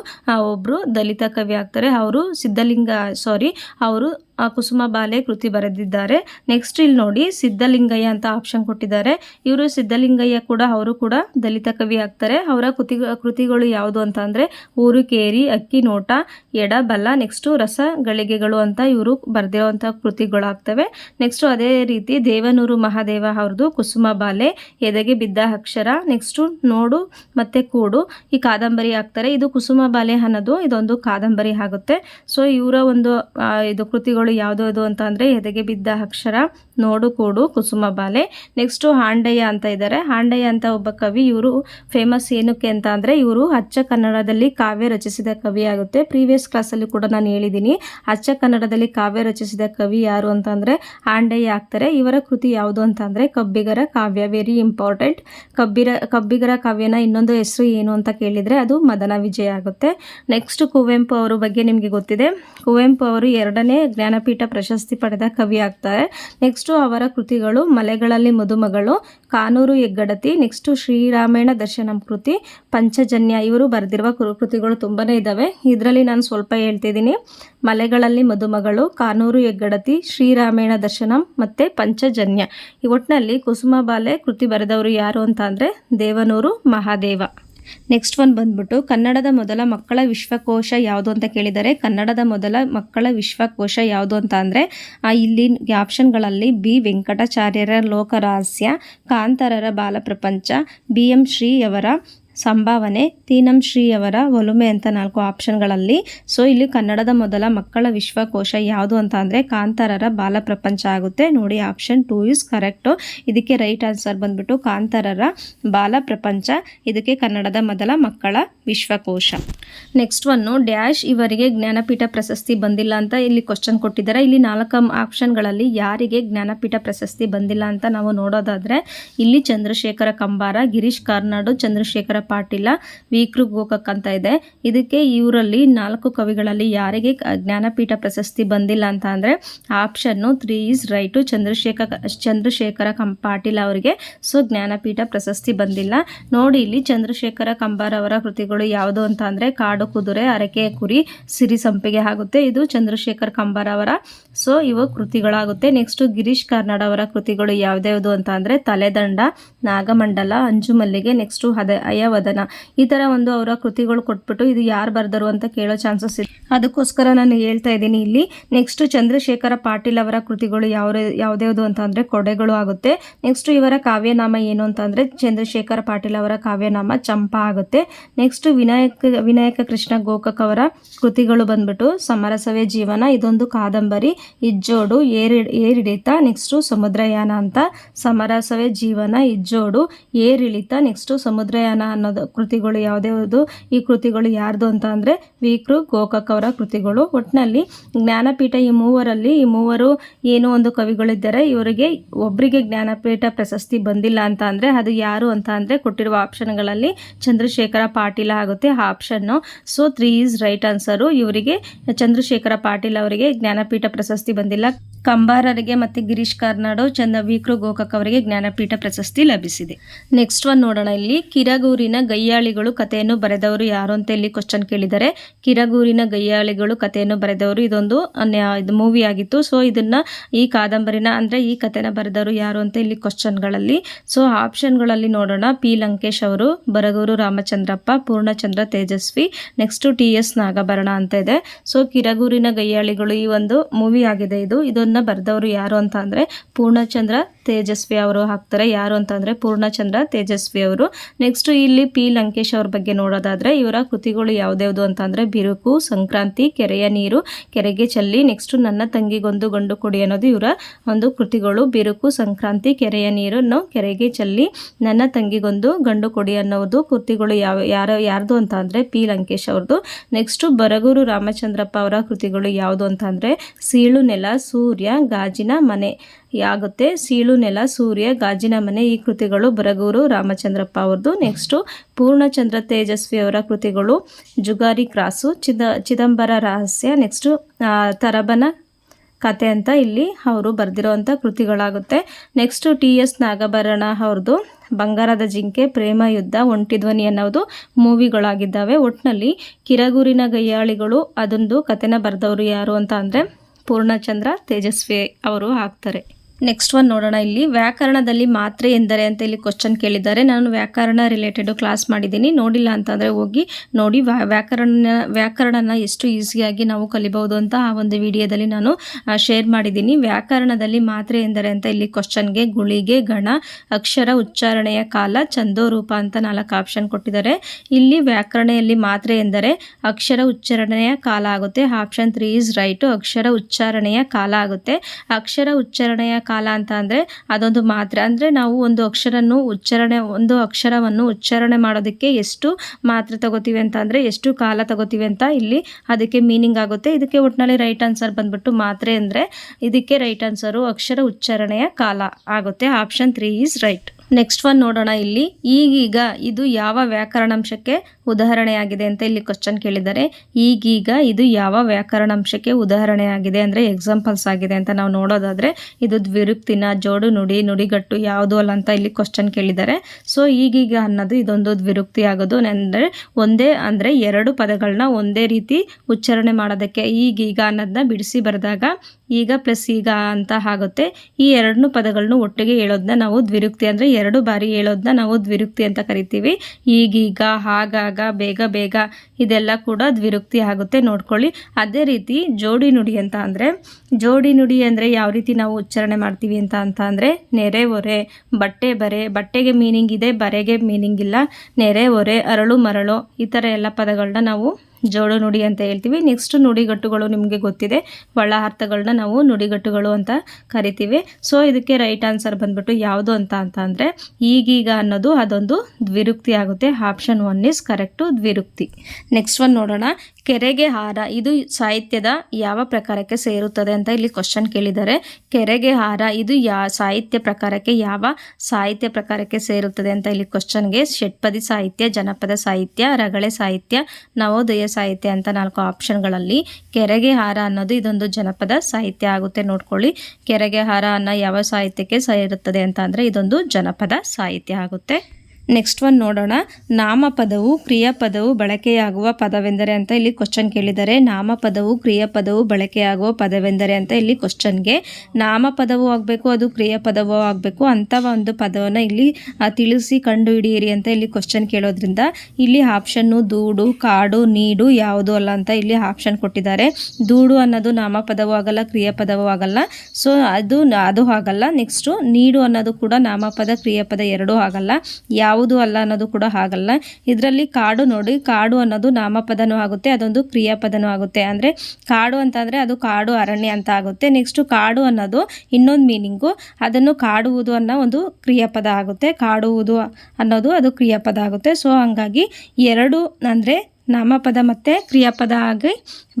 ಒಬ್ಬರು ದಲಿತ ಕವಿ ಆಗ್ತಾರೆ ಅವರು ಸಿದ್ಧಲಿಂಗ ಸಾರಿ ಅವರು ಕುಸುಮ ಬಾಲೆ ಕೃತಿ ಬರೆದಿದ್ದಾರೆ. ನೆಕ್ಸ್ಟ್ ಇಲ್ಲಿ ನೋಡಿ, ಸಿದ್ಧಲಿಂಗಯ್ಯ ಅಂತ ಆಪ್ಷನ್ ಕೊಟ್ಟಿದ್ದಾರೆ. ಇವರು ಸಿದ್ಧಲಿಂಗಯ್ಯ ಕೂಡ, ಅವರು ಕೂಡ ದಲಿತ ಕವಿ ಆಗ್ತಾರೆ. ಅವರ ಕೃತಿ, ಕೃತಿಗಳು ಯಾವುದು ಅಂತ ಅಂದರೆ, ಊರು ಕೇರಿ, ಅಕ್ಕಿ ನೋಟ, ಎಡ ಬಲ್ಲ ನೆಕ್ಸ್ಟು ರಸ ಗಳಿಗೆಗಳು ಅಂತ ಇವರು ಬರೆದಿರುವಂಥ ಕೃತಿಗಳಾಗ್ತವೆ. ನೆಕ್ಸ್ಟು ಅದೇ ರೀತಿ ದೇವನೂರು ಮಹಾದೇವ ಅವ್ರದ್ದು ಕುಸುಮ ಬಾಲೆ, ಎದೆಗೆ ಬಿದ್ದ ಅಕ್ಷರ ನೆಕ್ಸ್ಟು ನೋಡು ಮತ್ತೆ ಕೂಡು, ಈ ಕಾದಂಬರಿ ಆಗ್ತಾರೆ. ಇದು ಕುಸುಮ ಬಾಲೆ ಅನ್ನೋದು, ಇದೊಂದು ಕಾದಂಬರಿ ಆಗುತ್ತೆ. ಸೊ ಇವರ ಒಂದು ಇದು ಕೃತಿಗಳು ಯಾವುದ್ಯಾವುದು ಅಂತ ಅಂದರೆ ಎದೆಗೆ ಬಿದ್ದ ಅಕ್ಷರ, ನೋಡು, ಕೂಡು, ಕುಸುಮ, ಬಾಲೆ. ನೆಕ್ಸ್ಟು ಹಾಂಡಯ್ಯ ಅಂತ ಇದ್ದಾರೆ ಹಾಂಡಯ್ಯ ಅಂತ ಒಬ್ಬ ಕವಿ, ಇವರು ಫೇಮಸ್ ಏನಕ್ಕೆ ಅಂತ ಅಂದರೆ ಇವರು ಅಚ್ಚ ಕನ್ನಡದಲ್ಲಿ ಕಾವ್ಯ ರಚಿಸಿದ ಕವಿ ಆಗುತ್ತೆ. ಪ್ರೀವಿಯಸ್ ಕ್ಲಾಸಲ್ಲಿ ಕೂಡ ನಾನು ಹೇಳಿದ್ದೀನಿ ಅಚ್ಚ ಕನ್ನಡದಲ್ಲಿ ಕಾವ್ಯ ರಚಿಸಿದ ಕವಿ ಯಾರು ಅಂತ ಅಂದರೆ ಹಾಂಡಯ್ಯ ಆಗ್ತಾರೆ. ಇವರ ಕೃತಿ ಯಾವುದು ಅಂತ ಅಂದರೆ ಕಬ್ಬಿಗರ ಕಾವ್ಯ. ವೆರಿ ಇಂಪಾರ್ಟೆಂಟ್ ಕಬ್ಬಿರ, ಕಬ್ಬಿಗರ ಕಾವ್ಯನ ಇನ್ನೊಂದು ಹೆಸರು ಏನು ಅಂತ ಕೇಳಿದರೆ ಅದು ಮದನ ವಿಜಯ ಆಗುತ್ತೆ. ನೆಕ್ಸ್ಟ್ ಕುವೆಂಪು ಅವರ ಬಗ್ಗೆ ನಿಮಗೆ ಗೊತ್ತಿದೆ. ಕುವೆಂಪು ಅವರು ಎರಡನೇ ಜ್ಞಾನಪೀಠ ಪ್ರಶಸ್ತಿ ಪಡೆದ ಕವಿ ಆಗ್ತಾರೆ. ನೆಕ್ಸ್ಟು ಅವರ ಕೃತಿಗಳು ಮಲೆಗಳಲ್ಲಿ ಮದುಮಗಳು, ಕಾನೂರು ಹೆಗ್ಗಡತಿ ನೆಕ್ಸ್ಟು ಶ್ರೀರಾಮಾಯಣ ದರ್ಶನಂ ಕೃತಿ, ಪಂಚಜನ್ಯ ಇವರು ಬರೆದಿರುವ ಕೃತಿಗಳು ತುಂಬಾ ಇದ್ದಾವೆ ಇದರಲ್ಲಿ ನಾನು ಸ್ವಲ್ಪ ಹೇಳ್ತಿದ್ದೀನಿ. ಮಲೆಗಳಲ್ಲಿ ಮದುಮಗಳು, ಕಾನೂರು ಹೆಗ್ಗಡತಿ ಶ್ರೀರಾಮಾಯಣ ದರ್ಶನಂ ಮತ್ತು ಪಂಚಜನ್ಯ. ಈ ಒಟ್ಟಿನಲ್ಲಿ ಕುಸುಮ ಬಾಲೆ ಕೃತಿ ಬರೆದವರು ಯಾರು ಅಂತ ದೇವನೂರು ಮಹಾದೇವ. ನೆಕ್ಸ್ಟ್ ಒನ್ ಬಂದ್ಬಿಟ್ಟು, ಕನ್ನಡದ ಮೊದಲ ಮಕ್ಕಳ ವಿಶ್ವಕೋಶ ಯಾವುದು ಅಂತ ಕೇಳಿದರೆ, ಕನ್ನಡದ ಮೊದಲ ಮಕ್ಕಳ ವಿಶ್ವಕೋಶ ಯಾವುದು ಅಂತ ಅಂದರೆ ಇಲ್ಲಿ ಆಪ್ಷನ್ಗಳಲ್ಲಿ ಬಿ ವೆಂಕಟಾಚಾರ್ಯರ ಲೋಕರಹಸ್ಯ, ಕಾಂತಾರರ ಬಾಲಪ್ರಪಂಚ, ಬಿ ಎಂ ಶ್ರೀಯವರ ಸಂಭಾವನೆ, ತೀನಂ ಶ್ರೀಯವರ ಒಲುಮೆ ಅಂತ ನಾಲ್ಕು ಆಪ್ಷನ್ಗಳಲ್ಲಿ. ಸೊ ಇಲ್ಲಿ ಕನ್ನಡದ ಮೊದಲ ಮಕ್ಕಳ ವಿಶ್ವಕೋಶ ಯಾವುದು ಅಂತ ಅಂದರೆ ಕಾಂತಾರರ ಬಾಲ ಪ್ರಪಂಚ ಆಗುತ್ತೆ. ನೋಡಿ, ಆಪ್ಷನ್ ಟೂ ಇಸ್ ಕರೆಕ್ಟು. ಇದಕ್ಕೆ ರೈಟ್ ಆನ್ಸರ್ ಬಂದ್ಬಿಟ್ಟು ಕಾಂತಾರರ ಬಾಲ ಪ್ರಪಂಚ ಇದಕ್ಕೆ ಕನ್ನಡದ ಮೊದಲ ಮಕ್ಕಳ ವಿಶ್ವಕೋಶ. ನೆಕ್ಸ್ಟ್ ಒನ್ನು ಡ್ಯಾಶ್ ಇವರಿಗೆ ಜ್ಞಾನಪೀಠ ಪ್ರಶಸ್ತಿ ಬಂದಿಲ್ಲ ಅಂತ ಇಲ್ಲಿ ಕ್ವಶನ್ ಕೊಟ್ಟಿದ್ದಾರೆ. ಇಲ್ಲಿ ನಾಲ್ಕು ಆಪ್ಷನ್ಗಳಲ್ಲಿ ಯಾರಿಗೆ ಜ್ಞಾನಪೀಠ ಪ್ರಶಸ್ತಿ ಬಂದಿಲ್ಲ ಅಂತ ನಾವು ನೋಡೋದಾದರೆ, ಇಲ್ಲಿ ಚಂದ್ರಶೇಖರ ಕಂಬಾರ, ಗಿರೀಶ್ ಕಾರ್ನಾಡು, ಚಂದ್ರಶೇಖರ ಪಾಟೀಲ ವೀಕ್ರು ಗೋಕಕ್ ಅಂತ ಇದೆ. ಇದಕ್ಕೆ ಇವರಲ್ಲಿ ನಾಲ್ಕು ಕವಿಗಳಲ್ಲಿ ಯಾರಿಗೆ ಜ್ಞಾನಪೀಠ ಪ್ರಶಸ್ತಿ ಬಂದಿಲ್ಲ ಅಂತ ಅಂದರೆ option three is right Chandrashekhar Chandrashekhara ಕಂ, ಪಾಟೀಲ್ ಅವರಿಗೆ. ಸೊ, ಜ್ಞಾನಪೀಠ ಪ್ರಶಸ್ತಿ ಬಂದಿಲ್ಲ. ನೋಡಿ, ಇಲ್ಲಿ ಚಂದ್ರಶೇಖರ ಕಂಬಾರ್ ಅವರ ಕೃತಿಗಳು ಯಾವುದು ಅಂತ ಅಂದರೆ ಕಾಡು ಕುದುರೆ, ಅರಕೆ ಕುರಿ, ಸಿರಿ ಸಂಪಿಗೆ ಆಗುತ್ತೆ. ಇದು ಚಂದ್ರಶೇಖರ್ ಕಂಬಾರ್ ಅವರ. ಸೊ, ಇವು ಕೃತಿಗಳಾಗುತ್ತೆ. ನೆಕ್ಸ್ಟ್ ಗಿರೀಶ್ ಕಾರ್ನಾಡ್ ಅವರ ಕೃತಿಗಳು ಯಾವ್ದ್ಯಾವುದು ಅಂತ ಅಂದರೆ ತಲೆದಂಡ, ನಾಗಮಂಡಲ, ಅಂಜುಮಲ್ಲಿಗೆ. ನೆಕ್ಸ್ಟು ಹದ ಅಯವದನ ಈ ಥರ ಒಂದು ಅವರ ಕೃತಿಗಳು ಕೊಟ್ಬಿಟ್ಟು ಇದು ಯಾರು ಬರ್ದರು ಅಂತ ಕೇಳೋ ಚಾನ್ಸಸ್ ಇದೆ ಅದಕ್ಕೋಸ್ಕರ ನಾನು ಹೇಳ್ತಾ ಇದ್ದೀನಿ ಇಲ್ಲಿ ನೆಕ್ಸ್ಟ್ ಚಂದ್ರಶೇಖರ ಪಾಟೀಲ್ ಅವರ ಕೃತಿಗಳು ಯಾವ ಯಾವ್ದ್ಯಾವುದು ಅಂತ ಅಂದರೆ ಕೊಡೆಗಳು ಆಗುತ್ತೆ. ನೆಕ್ಸ್ಟ್ ಇವರ ಕಾವ್ಯನಾಮ ಏನು ಅಂತ ಅಂದರೆ ಚಂದ್ರಶೇಖರ ಪಾಟೀಲ್ ಅವರ ಕಾವ್ಯನಾಮ ಚಂಪಾ ಆಗುತ್ತೆ. ನೆಕ್ಸ್ಟ್ ವಿನಾಯಕ ವಿನಾಯಕ ಕೃಷ್ಣ ಗೋಕಕ್ ಅವರ ಕೃತಿಗಳು ಬಂದ್ಬಿಟ್ಟು ಸಮರಸವೇ ಜೀವನ, ಇದೊಂದು ಕಾದಂಬರಿ, ಇಜ್ಜೋಡು, ಏರಿ ಏರಿಳಿತ ನೆಕ್ಸ್ಟು ಸಮುದ್ರಯಾನ ಅಂತ. ಸಮರಸವೇ ಜೀವನ, ಇಜ್ಜೋಡು, ಏರಿಳಿತ ನೆಕ್ಸ್ಟು ಸಮುದ್ರಯಾನ ಅನ್ನೋದು ಕೃತಿಗಳು ಯಾವುದ್ಯಾವುದು ಈ ಕೃತಿಗಳು ಯಾರ್ದು ಅಂತ ಅಂದರೆ ವೀಕ್ರು ಗೋಕಕ್ ಅವರ ಕೃತಿಗಳು. ಒಟ್ಟಿನಲ್ಲಿ ಜ್ಞಾನಪೀಠ ಈ ಮೂವರಲ್ಲಿ, ಈ ಮೂವರು ಏನೋ ಒಂದು ಕವಿಗಳಿದ್ದಾರೆ. ಇವರಿಗೆ ಒಬ್ಬರಿಗೆ ಜ್ಞಾನಪೀಠ ಪ್ರಶಸ್ತಿ ಬಂದಿಲ್ಲ ಅಂತ ಅಂದರೆ ಅದು ಯಾರು ಅಂತ ಅಂದರೆ ಕೊಟ್ಟಿರುವ ಆಪ್ಷನ್ಗಳಲ್ಲಿ ಚಂದ್ರಶೇಖರ ಪಾಟೀಲ ಆಗುತ್ತೆ ಆ option. So three is right answer ಇವರಿಗೆ ಚಂದ್ರಶೇಖರ ಪಾಟೀಲ್ ಅವರಿಗೆ ಜ್ಞಾನಪೀಠ ಪ್ರಶಸ್ತಿ ಬಂದಿಲ್ಲ. ಕಂಬಾರರಿಗೆ ಮತ್ತು ಗಿರೀಶ್ ಕಾರ್ನಾಡು ಚಂದ್ರ ವೀಕ್ರು ಗೋಕಕ್ ಅವರಿಗೆ ಜ್ಞಾನಪೀಠ ಪ್ರಶಸ್ತಿ ಲಭಿಸಿದೆ. ನೆಕ್ಸ್ಟ್ ಒನ್ ನೋಡೋಣ ಇಲ್ಲಿ. ಕಿರಗೂರಿನ ಗಯ್ಯಾಳಿಗಳು ಕಥೆಯನ್ನು ಬರೆದವರು ಯಾರು ಅಂತ ಇಲ್ಲಿ ಕ್ವಶನ್ ಕೇಳಿದ್ದಾರೆ ಕಿರಗೂರಿನ ಗಯ್ಯಾಳಿಗಳು ಕಥೆಯನ್ನು ಬರೆದವರು ಇದೊಂದು ಇದು ಮೂವಿ ಆಗಿತ್ತು. ಸೊ ಇದನ್ನ ಈ ಕಾದಂಬರಿನ, ಅಂದ್ರೆ ಈ ಕಥೆನ ಬರೆದವರು ಯಾರು ಅಂತ ಇಲ್ಲಿ ಕ್ವಶನ್ಗಳಲ್ಲಿ ಸೊ ಆಪ್ಷನ್ಗಳಲ್ಲಿ ನೋಡೋಣ. ಪಿ. ಲಂಕೇಶ್ ಅವರು, Baraguru Ramachandrappa, Poornachandra Tejaswi next T. S. Nagabharana ಅಂತ ಇದೆ. ಸೊ ಕಿರಗೂರಿನ ಗಯ್ಯಾಳಿಗಳು ಈ ಒಂದು ಮೂವಿ ಆಗಿದೆ ಇದು. ಇದನ್ನ ಬರೆದವರು ಯಾರು ಅಂತ ಅಂದ್ರೆ ಪೂರ್ಣಚಂದ್ರ ತೇಜಸ್ವಿ ಅವರು ಹಾಕ್ತಾರೆ. ಯಾರು ಅಂತ ಅಂದ್ರೆ ಪೂರ್ಣಚಂದ್ರ ತೇಜಸ್ವಿ ಅವರು. ನೆಕ್ಸ್ಟ್ ಇಲ್ಲಿ ಪಿ. ಲಂಕೇಶ್ ಅವ್ರ ಬಗ್ಗೆ ನೋಡೋದಾದ್ರೆ ಇವರ ಕೃತಿಗಳು ಯಾವ್ದ್ಯಾವ್ದು ಅಂತ ಅಂದರೆ ಬಿರುಕು, ಸಂಕ್ರಾಂತಿ, ಕೆರೆಯ ನೀರು, ಕೆರೆಗೆ ಚಲ್ಲಿ ನೆಕ್ಸ್ಟ್ ನನ್ನ ತಂಗಿಗೊಂದು ಗಂಡು ಕೊಡಿ ಅನ್ನೋದು ಇವರ ಒಂದು ಕೃತಿಗಳು. ಬಿರುಕು, ಸಂಕ್ರಾಂತಿ, ಕೆರೆಯ ನೀರನ್ನು ಕೆರೆಗೆ ಚಲ್ಲಿ, ನನ್ನ ತಂಗಿಗೊಂದು ಗಂಡು ಕೊಡಿ ಅನ್ನೋದು ಕೃತಿಗಳು ಯಾವ, ಯಾರ, ಯಾರ್ದು ಅಂತ ಅಂದ್ರೆ ಪಿ. ಲಂಕೇಶ್ ಅವ್ರದ್ದು ನೆಕ್ಸ್ಟ್ ಬರಗೂರು ರಾಮಚಂದ್ರಪ್ಪ ಅವರ ಕೃತಿಗಳು ಯಾವುದು ಅಂತ ಅಂದ್ರೆ ಸೀಳು ನೆಲ, ಸೂರ್ಯ, ಗಾಜಿನ ಮನೆ. ಆಗುತ್ತೆ ಸೀಳು, ನೆಲ, ಸೂರ್ಯ, ಗಾಜಿನ ಮನೆ, ಈ ಕೃತಿಗಳು ಬರಗೂರು ರಾಮಚಂದ್ರಪ್ಪ ಅವ್ರದ್ದು ನೆಕ್ಸ್ಟು ಪೂರ್ಣಚಂದ್ರ ತೇಜಸ್ವಿ ಅವರ ಕೃತಿಗಳು ಜುಗಾರಿ ಕ್ರಾಸು, ಚಿದ, ಚಿದಂಬರ ರಹಸ್ಯ. ನೆಕ್ಸ್ಟು ತರಬನ ಕತೆ ಅಂತ ಇಲ್ಲಿ ಅವರು ಬರೆದಿರೋವಂಥ ಕೃತಿಗಳಾಗುತ್ತೆ. ನೆಕ್ಸ್ಟು ಟಿ ಎಸ್ ನಾಗಭರಣ ಅವ್ರದ್ದು ಬಂಗಾರದ ಜಿಂಕೆ, ಪ್ರೇಮ ಯುದ್ಧ, ಒಂಟಿ ಧ್ವನಿ ಅನ್ನೋದು ಮೂವಿಗಳಾಗಿದ್ದಾವೆ. ಒಟ್ಟಿನಲ್ಲಿ ಕಿರಗೂರಿನ ಗಯ್ಯಾಳಿಗಳು ಅದೊಂದು ಕತೆನ ಬರೆದವರು ಯಾರು ಅಂತ ಅಂದರೆ ಪೂರ್ಣಚಂದ್ರ ತೇಜಸ್ವಿ ಅವರು ಹಾಕ್ತಾರೆ. ನೆಕ್ಸ್ಟ್ ಒನ್ ನೋಡೋಣ ಇಲ್ಲಿ. ವ್ಯಾಕರಣದಲ್ಲಿ ಮಾತ್ರೆ ಎಂದರೆ ಅಂತ ಇಲ್ಲಿ ಕ್ವಶನ್ ಕೇಳಿದ್ದಾರೆ. ನಾನು ವ್ಯಾಕರಣ ರಿಲೇಟೆಡ್ ಕ್ಲಾಸ್ ಮಾಡಿದ್ದೀನಿ. ನೋಡಿಲ್ಲ ಅಂತಂದರೆ ಹೋಗಿ ನೋಡಿ. ವ್ಯಾ- ವ್ಯಾಕರಣ ವ್ಯಾಕರಣನ ಎಷ್ಟು ಈಸಿಯಾಗಿ ನಾವು ಕಲಿಬಹುದು ಅಂತ ಆ ಒಂದು ವಿಡಿಯೋದಲ್ಲಿ ನಾನು ಶೇರ್ ಮಾಡಿದ್ದೀನಿ. ವ್ಯಾಕರಣದಲ್ಲಿ ಮಾತ್ರೆ ಎಂದರೆ ಅಂತ ಇಲ್ಲಿ ಕ್ವಶನ್ಗೆ ಗುಳಿಗೆ ಗಣ, ಅಕ್ಷರ ಉಚ್ಚಾರಣೆಯ ಕಾಲ ಛಂದೋರೂಪ ಅಂತ ನಾಲ್ಕು ಆಪ್ಷನ್ ಕೊಟ್ಟಿದ್ದಾರೆ. ಇಲ್ಲಿ ವ್ಯಾಕರಣೆಯಲ್ಲಿ ಮಾತ್ರೆ ಎಂದರೆ ಅಕ್ಷರ ಉಚ್ಚಾರಣೆಯ ಕಾಲ ಆಗುತ್ತೆ. ಆಪ್ಷನ್ ತ್ರೀ ಈಸ್ ರೈಟು ಅಕ್ಷರ ಉಚ್ಚಾರಣೆಯ ಕಾಲ ಆಗುತ್ತೆ. ಅಕ್ಷರ ಉಚ್ಚಾರಣೆಯ ಕಾಲ ಅಂತ ಅಂದರೆ ಅದೊಂದು ಮಾತ್ರೆ. ಅಂದರೆ ನಾವು ಒಂದು ಅಕ್ಷರನ್ನು ಉಚ್ಚಾರಣೆ, ಒಂದು ಅಕ್ಷರವನ್ನು ಉಚ್ಚಾರಣೆ ಮಾಡೋದಕ್ಕೆ ಎಷ್ಟು ಮಾತ್ರೆ ತಗೋತೀವಿ ಅಂತ ಅಂದರೆ ಎಷ್ಟು ಕಾಲ ತಗೋತೀವಿ ಅಂತ ಇಲ್ಲಿ ಅದಕ್ಕೆ ಮೀನಿಂಗ್ ಆಗುತ್ತೆ. ಇದಕ್ಕೆ ಒಟ್ಟಿನಲ್ಲಿ ರೈಟ್ ಆನ್ಸರ್ ಬಂದ್ಬಿಟ್ಟು ಮಾತ್ರೆ ಅಂದರೆ ಇದಕ್ಕೆ ರೈಟ್ ಆನ್ಸರು ಅಕ್ಷರ ಉಚ್ಚಾರಣೆಯ ಕಾಲ ಆಗುತ್ತೆ. Option three is right. Next one ನೋಡೋಣ ಇಲ್ಲಿ. ಈಗೀಗ ಇದು ಯಾವ ವ್ಯಾಕರಣಾಂಶಕ್ಕೆ ಉದಾಹರಣೆಯಾಗಿದೆ ಅಂತ ಇಲ್ಲಿ ಕ್ವಶನ್ ಕೇಳಿದ್ದಾರೆ. ಈಗೀಗ ಇದು ಯಾವ ವ್ಯಾಕರಣಾಂಶಕ್ಕೆ ಉದಾಹರಣೆಯಾಗಿದೆ ಅಂದರೆ ಎಕ್ಸಾಂಪಲ್ಸ್ ಆಗಿದೆ ಅಂತ ನಾವು ನೋಡೋದಾದರೆ ಇದು ದ್ವಿರುಕ್ತಿನ, ಜೋಡು, ನುಡಿ, ನುಡಿಗಟ್ಟು ಯಾವುದು ಅಲ್ಲ ಅಂತ ಇಲ್ಲಿ ಕ್ವಶನ್ ಕೇಳಿದ್ದಾರೆ. ಸೊ ಈಗೀಗ ಅನ್ನೋದು ಇದೊಂದು ದ್ವಿರುಕ್ತಿ ಆಗೋದು ಅಂದರೆ ಒಂದೇ ಅಂದರೆ ಎರಡು ಪದಗಳನ್ನ ಒಂದೇ ರೀತಿ ಉಚ್ಚಾರಣೆ ಮಾಡೋದಕ್ಕೆ ಈಗೀಗ ಅನ್ನೋದನ್ನ ಬಿಡಿಸಿ ಬರೆದಾಗ ಈಗ ಪ್ಲಸ್ ಈಗ ಅಂತ ಆಗುತ್ತೆ. ಈ ಎರಡನ್ನೂ ಪದಗಳನ್ನು ಒಟ್ಟಿಗೆ ಹೇಳೋದನ್ನ ನಾವು ದ್ವಿರುಕ್ತಿ ಅಂದರೆ ಎರಡು ಬಾರಿ ಹೇಳೋದನ್ನ ನಾವು ದ್ವಿರುಕ್ತಿ ಅಂತ ಕರಿತೀವಿ. ಈಗೀಗ ಆಗಾಗ ಬೇಗ ಬೇಗ ಇದೆಲ್ಲ ಕೂಡ ದ್ವಿರುಕ್ತಿ ಆಗುತ್ತೆ. ನೋಡ್ಕೊಳ್ಳಿ. ಅದೇ ರೀತಿ ಜೋಡಿ ನುಡಿ ಅಂತ ಅಂದರೆ, ಜೋಡಿ ನುಡಿ ಅಂದರೆ ಯಾವ ರೀತಿ ನಾವು ಉಚ್ಚಾರಣೆ ಮಾಡ್ತೀವಿ ಅಂತ ಅಂತ ಅಂದರೆ, ನೆರೆ, ಒರೆ, ಬಟ್ಟೆ, ಬರೆ, ಬಟ್ಟೆಗೆ ಮೀನಿಂಗ್ ಇದೆ, ಬರೆಗೆ ಮೀನಿಂಗ್ ಇಲ್ಲ, ನೆರೆ, ಒರೆ, ಅರಳು, ಮರಳು ಈ ಥರ ಎಲ್ಲ ಪದಗಳನ್ನ ನಾವು ಜೋಡು ನುಡಿ ಅಂತ ಹೇಳ್ತೀವಿ. ನೆಕ್ಸ್ಟ್ ನುಡಿಗಟ್ಟುಗಳು ನಿಮಗೆ ಗೊತ್ತಿದೆ. ಒಳ ಅರ್ಥಗಳನ್ನ ನಾವು ನುಡಿಗಟ್ಟುಗಳು ಅಂತ ಕರಿತೀವಿ. ಸೊ ಇದಕ್ಕೆ ರೈಟ್ ಆನ್ಸರ್ ಬಂದ್ಬಿಟ್ಟು ಯಾವುದು ಅಂತ ಅಂತ ಅಂದರೆ, ಈಗೀಗ ಅನ್ನೋದು ಅದೊಂದು ದ್ವಿರುಕ್ತಿ ಆಗುತ್ತೆ. ಆಪ್ಷನ್ ಒನ್ ಇಸ್ ಕರೆಕ್ಟು ದ್ವಿರುಕ್ತಿ. ನೆಕ್ಸ್ಟ್ ಒನ್ ನೋಡೋಣ. ಕೆರೆಗೆ ಹಾರ, ಇದು ಸಾಹಿತ್ಯದ ಯಾವ ಪ್ರಕಾರಕ್ಕೆ ಸೇರುತ್ತದೆ ಅಂತ ಇಲ್ಲಿ ಕ್ವಶನ್ ಕೇಳಿದ್ದಾರೆ. ಕೆರೆಗೆ ಹಾರ, ಇದು ಯಾ, ಸಾಹಿತ್ಯ ಪ್ರಕಾರಕ್ಕೆ ಯಾವ ಸಾಹಿತ್ಯ ಪ್ರಕಾರಕ್ಕೆ ಸೇರುತ್ತದೆ ಅಂತ ಇಲ್ಲಿ ಕ್ವಶನ್ಗೆ ಷಟ್ಪದಿ ಸಾಹಿತ್ಯ, ಜನಪದ ಸಾಹಿತ್ಯ, ರಗಳೆ ಸಾಹಿತ್ಯ, ನವೋದಯ ಸಾಹಿತ್ಯ ಅಂತ ನಾಲ್ಕು ಆಪ್ಷನ್ಗಳಲ್ಲಿ ಕೆರೆಗೆ ಹಾರ ಅನ್ನೋದು ಇದೊಂದು ಜನಪದ ಸಾಹಿತ್ಯ ಆಗುತ್ತೆ ನೋಡ್ಕೊಳ್ಳಿ. ಕೆರೆಗೆ ಹಾರ ಅನ್ನೋ ಯಾವ ಸಾಹಿತ್ಯಕ್ಕೆ ಸೇರುತ್ತದೆ ಅಂತ ಇದೊಂದು ಜನಪದ ಸಾಹಿತ್ಯ ಆಗುತ್ತೆ. ನೆಕ್ಸ್ಟ್ ಒನ್ ನೋಡೋಣ. ನಾಮಪದವು ಕ್ರಿಯಾಪದವು ಬಳಕೆಯಾಗುವ ಪದವೆಂದರೆ ಅಂತ ಇಲ್ಲಿ ಕ್ವಶನ್ ಕೇಳಿದ್ದಾರೆ. ನಾಮಪದವು ಕ್ರಿಯಾಪದವು ಬಳಕೆಯಾಗುವ ಪದವೆಂದರೆ ಅಂತ ಇಲ್ಲಿ ಕ್ವಶನ್ಗೆ ನಾಮಪದವು ಆಗಬೇಕು, ಅದು ಕ್ರಿಯಾಪದವೂ ಆಗಬೇಕು ಅಂತ ಒಂದು ಪದವನ್ನು ಇಲ್ಲಿ ತಿಳಿಸಿ ಕಂಡು ಹಿಡಿಯಿರಿ ಅಂತ ಇಲ್ಲಿ ಕ್ವಶನ್ ಕೇಳೋದ್ರಿಂದ. ಇಲ್ಲಿ ಆಪ್ಷನ್ನು ದೂಡು, ಕಾಡು, ನೀಡು ಯಾವುದು ಅಲ್ಲ ಅಂತ ಇಲ್ಲಿ ಆಪ್ಷನ್ ಕೊಟ್ಟಿದ್ದಾರೆ. ದೂಡು ಅನ್ನೋದು ನಾಮಪದವೂ ಆಗಲ್ಲ, ಕ್ರಿಯಾಪದವೂ ಆಗಲ್ಲ. ಸೊ ಅದು ಅದು ಆಗಲ್ಲ ನೆಕ್ಸ್ಟು ನೀಡು ಅನ್ನೋದು ಕೂಡ ನಾಮಪದ, ಕ್ರಿಯಾಪದ ಎರಡೂ ಆಗಲ್ಲ ಯಾವುದು ಅಲ್ಲ ಅನ್ನೋದು ಕೂಡ ಆಗಲ್ಲ ಇದರಲ್ಲಿ ಕಾಡು ನೋಡಿ, ಕಾಡು ಅನ್ನೋದು ನಾಮಪದನೂ ಆಗುತ್ತೆ, ಅದೊಂದು ಕ್ರಿಯಾಪದನೂ ಆಗುತ್ತೆ. ಅಂದರೆ ಕಾಡು ಅಂತಂದರೆ ಅದು ಕಾಡು ಅರಣ್ಯ ಅಂತ ಆಗುತ್ತೆ. ನೆಕ್ಸ್ಟು ಕಾಡು ಅನ್ನೋದು ಇನ್ನೊಂದು ಮೀನಿಂಗು ಅದನ್ನು ಕಾಡುವುದು ಅನ್ನೋ ಒಂದು ಕ್ರಿಯಾಪದ ಆಗುತ್ತೆ. ಕಾಡುವುದು ಅನ್ನೋದು ಅದು ಕ್ರಿಯಾಪದ ಆಗುತ್ತೆ. ಸೊ ಹಂಗಾಗಿ ಎರಡು ಅಂದರೆ ನಾಮಪದ ಮತ್ತು ಕ್ರಿಯಾಪದ ಆಗಿ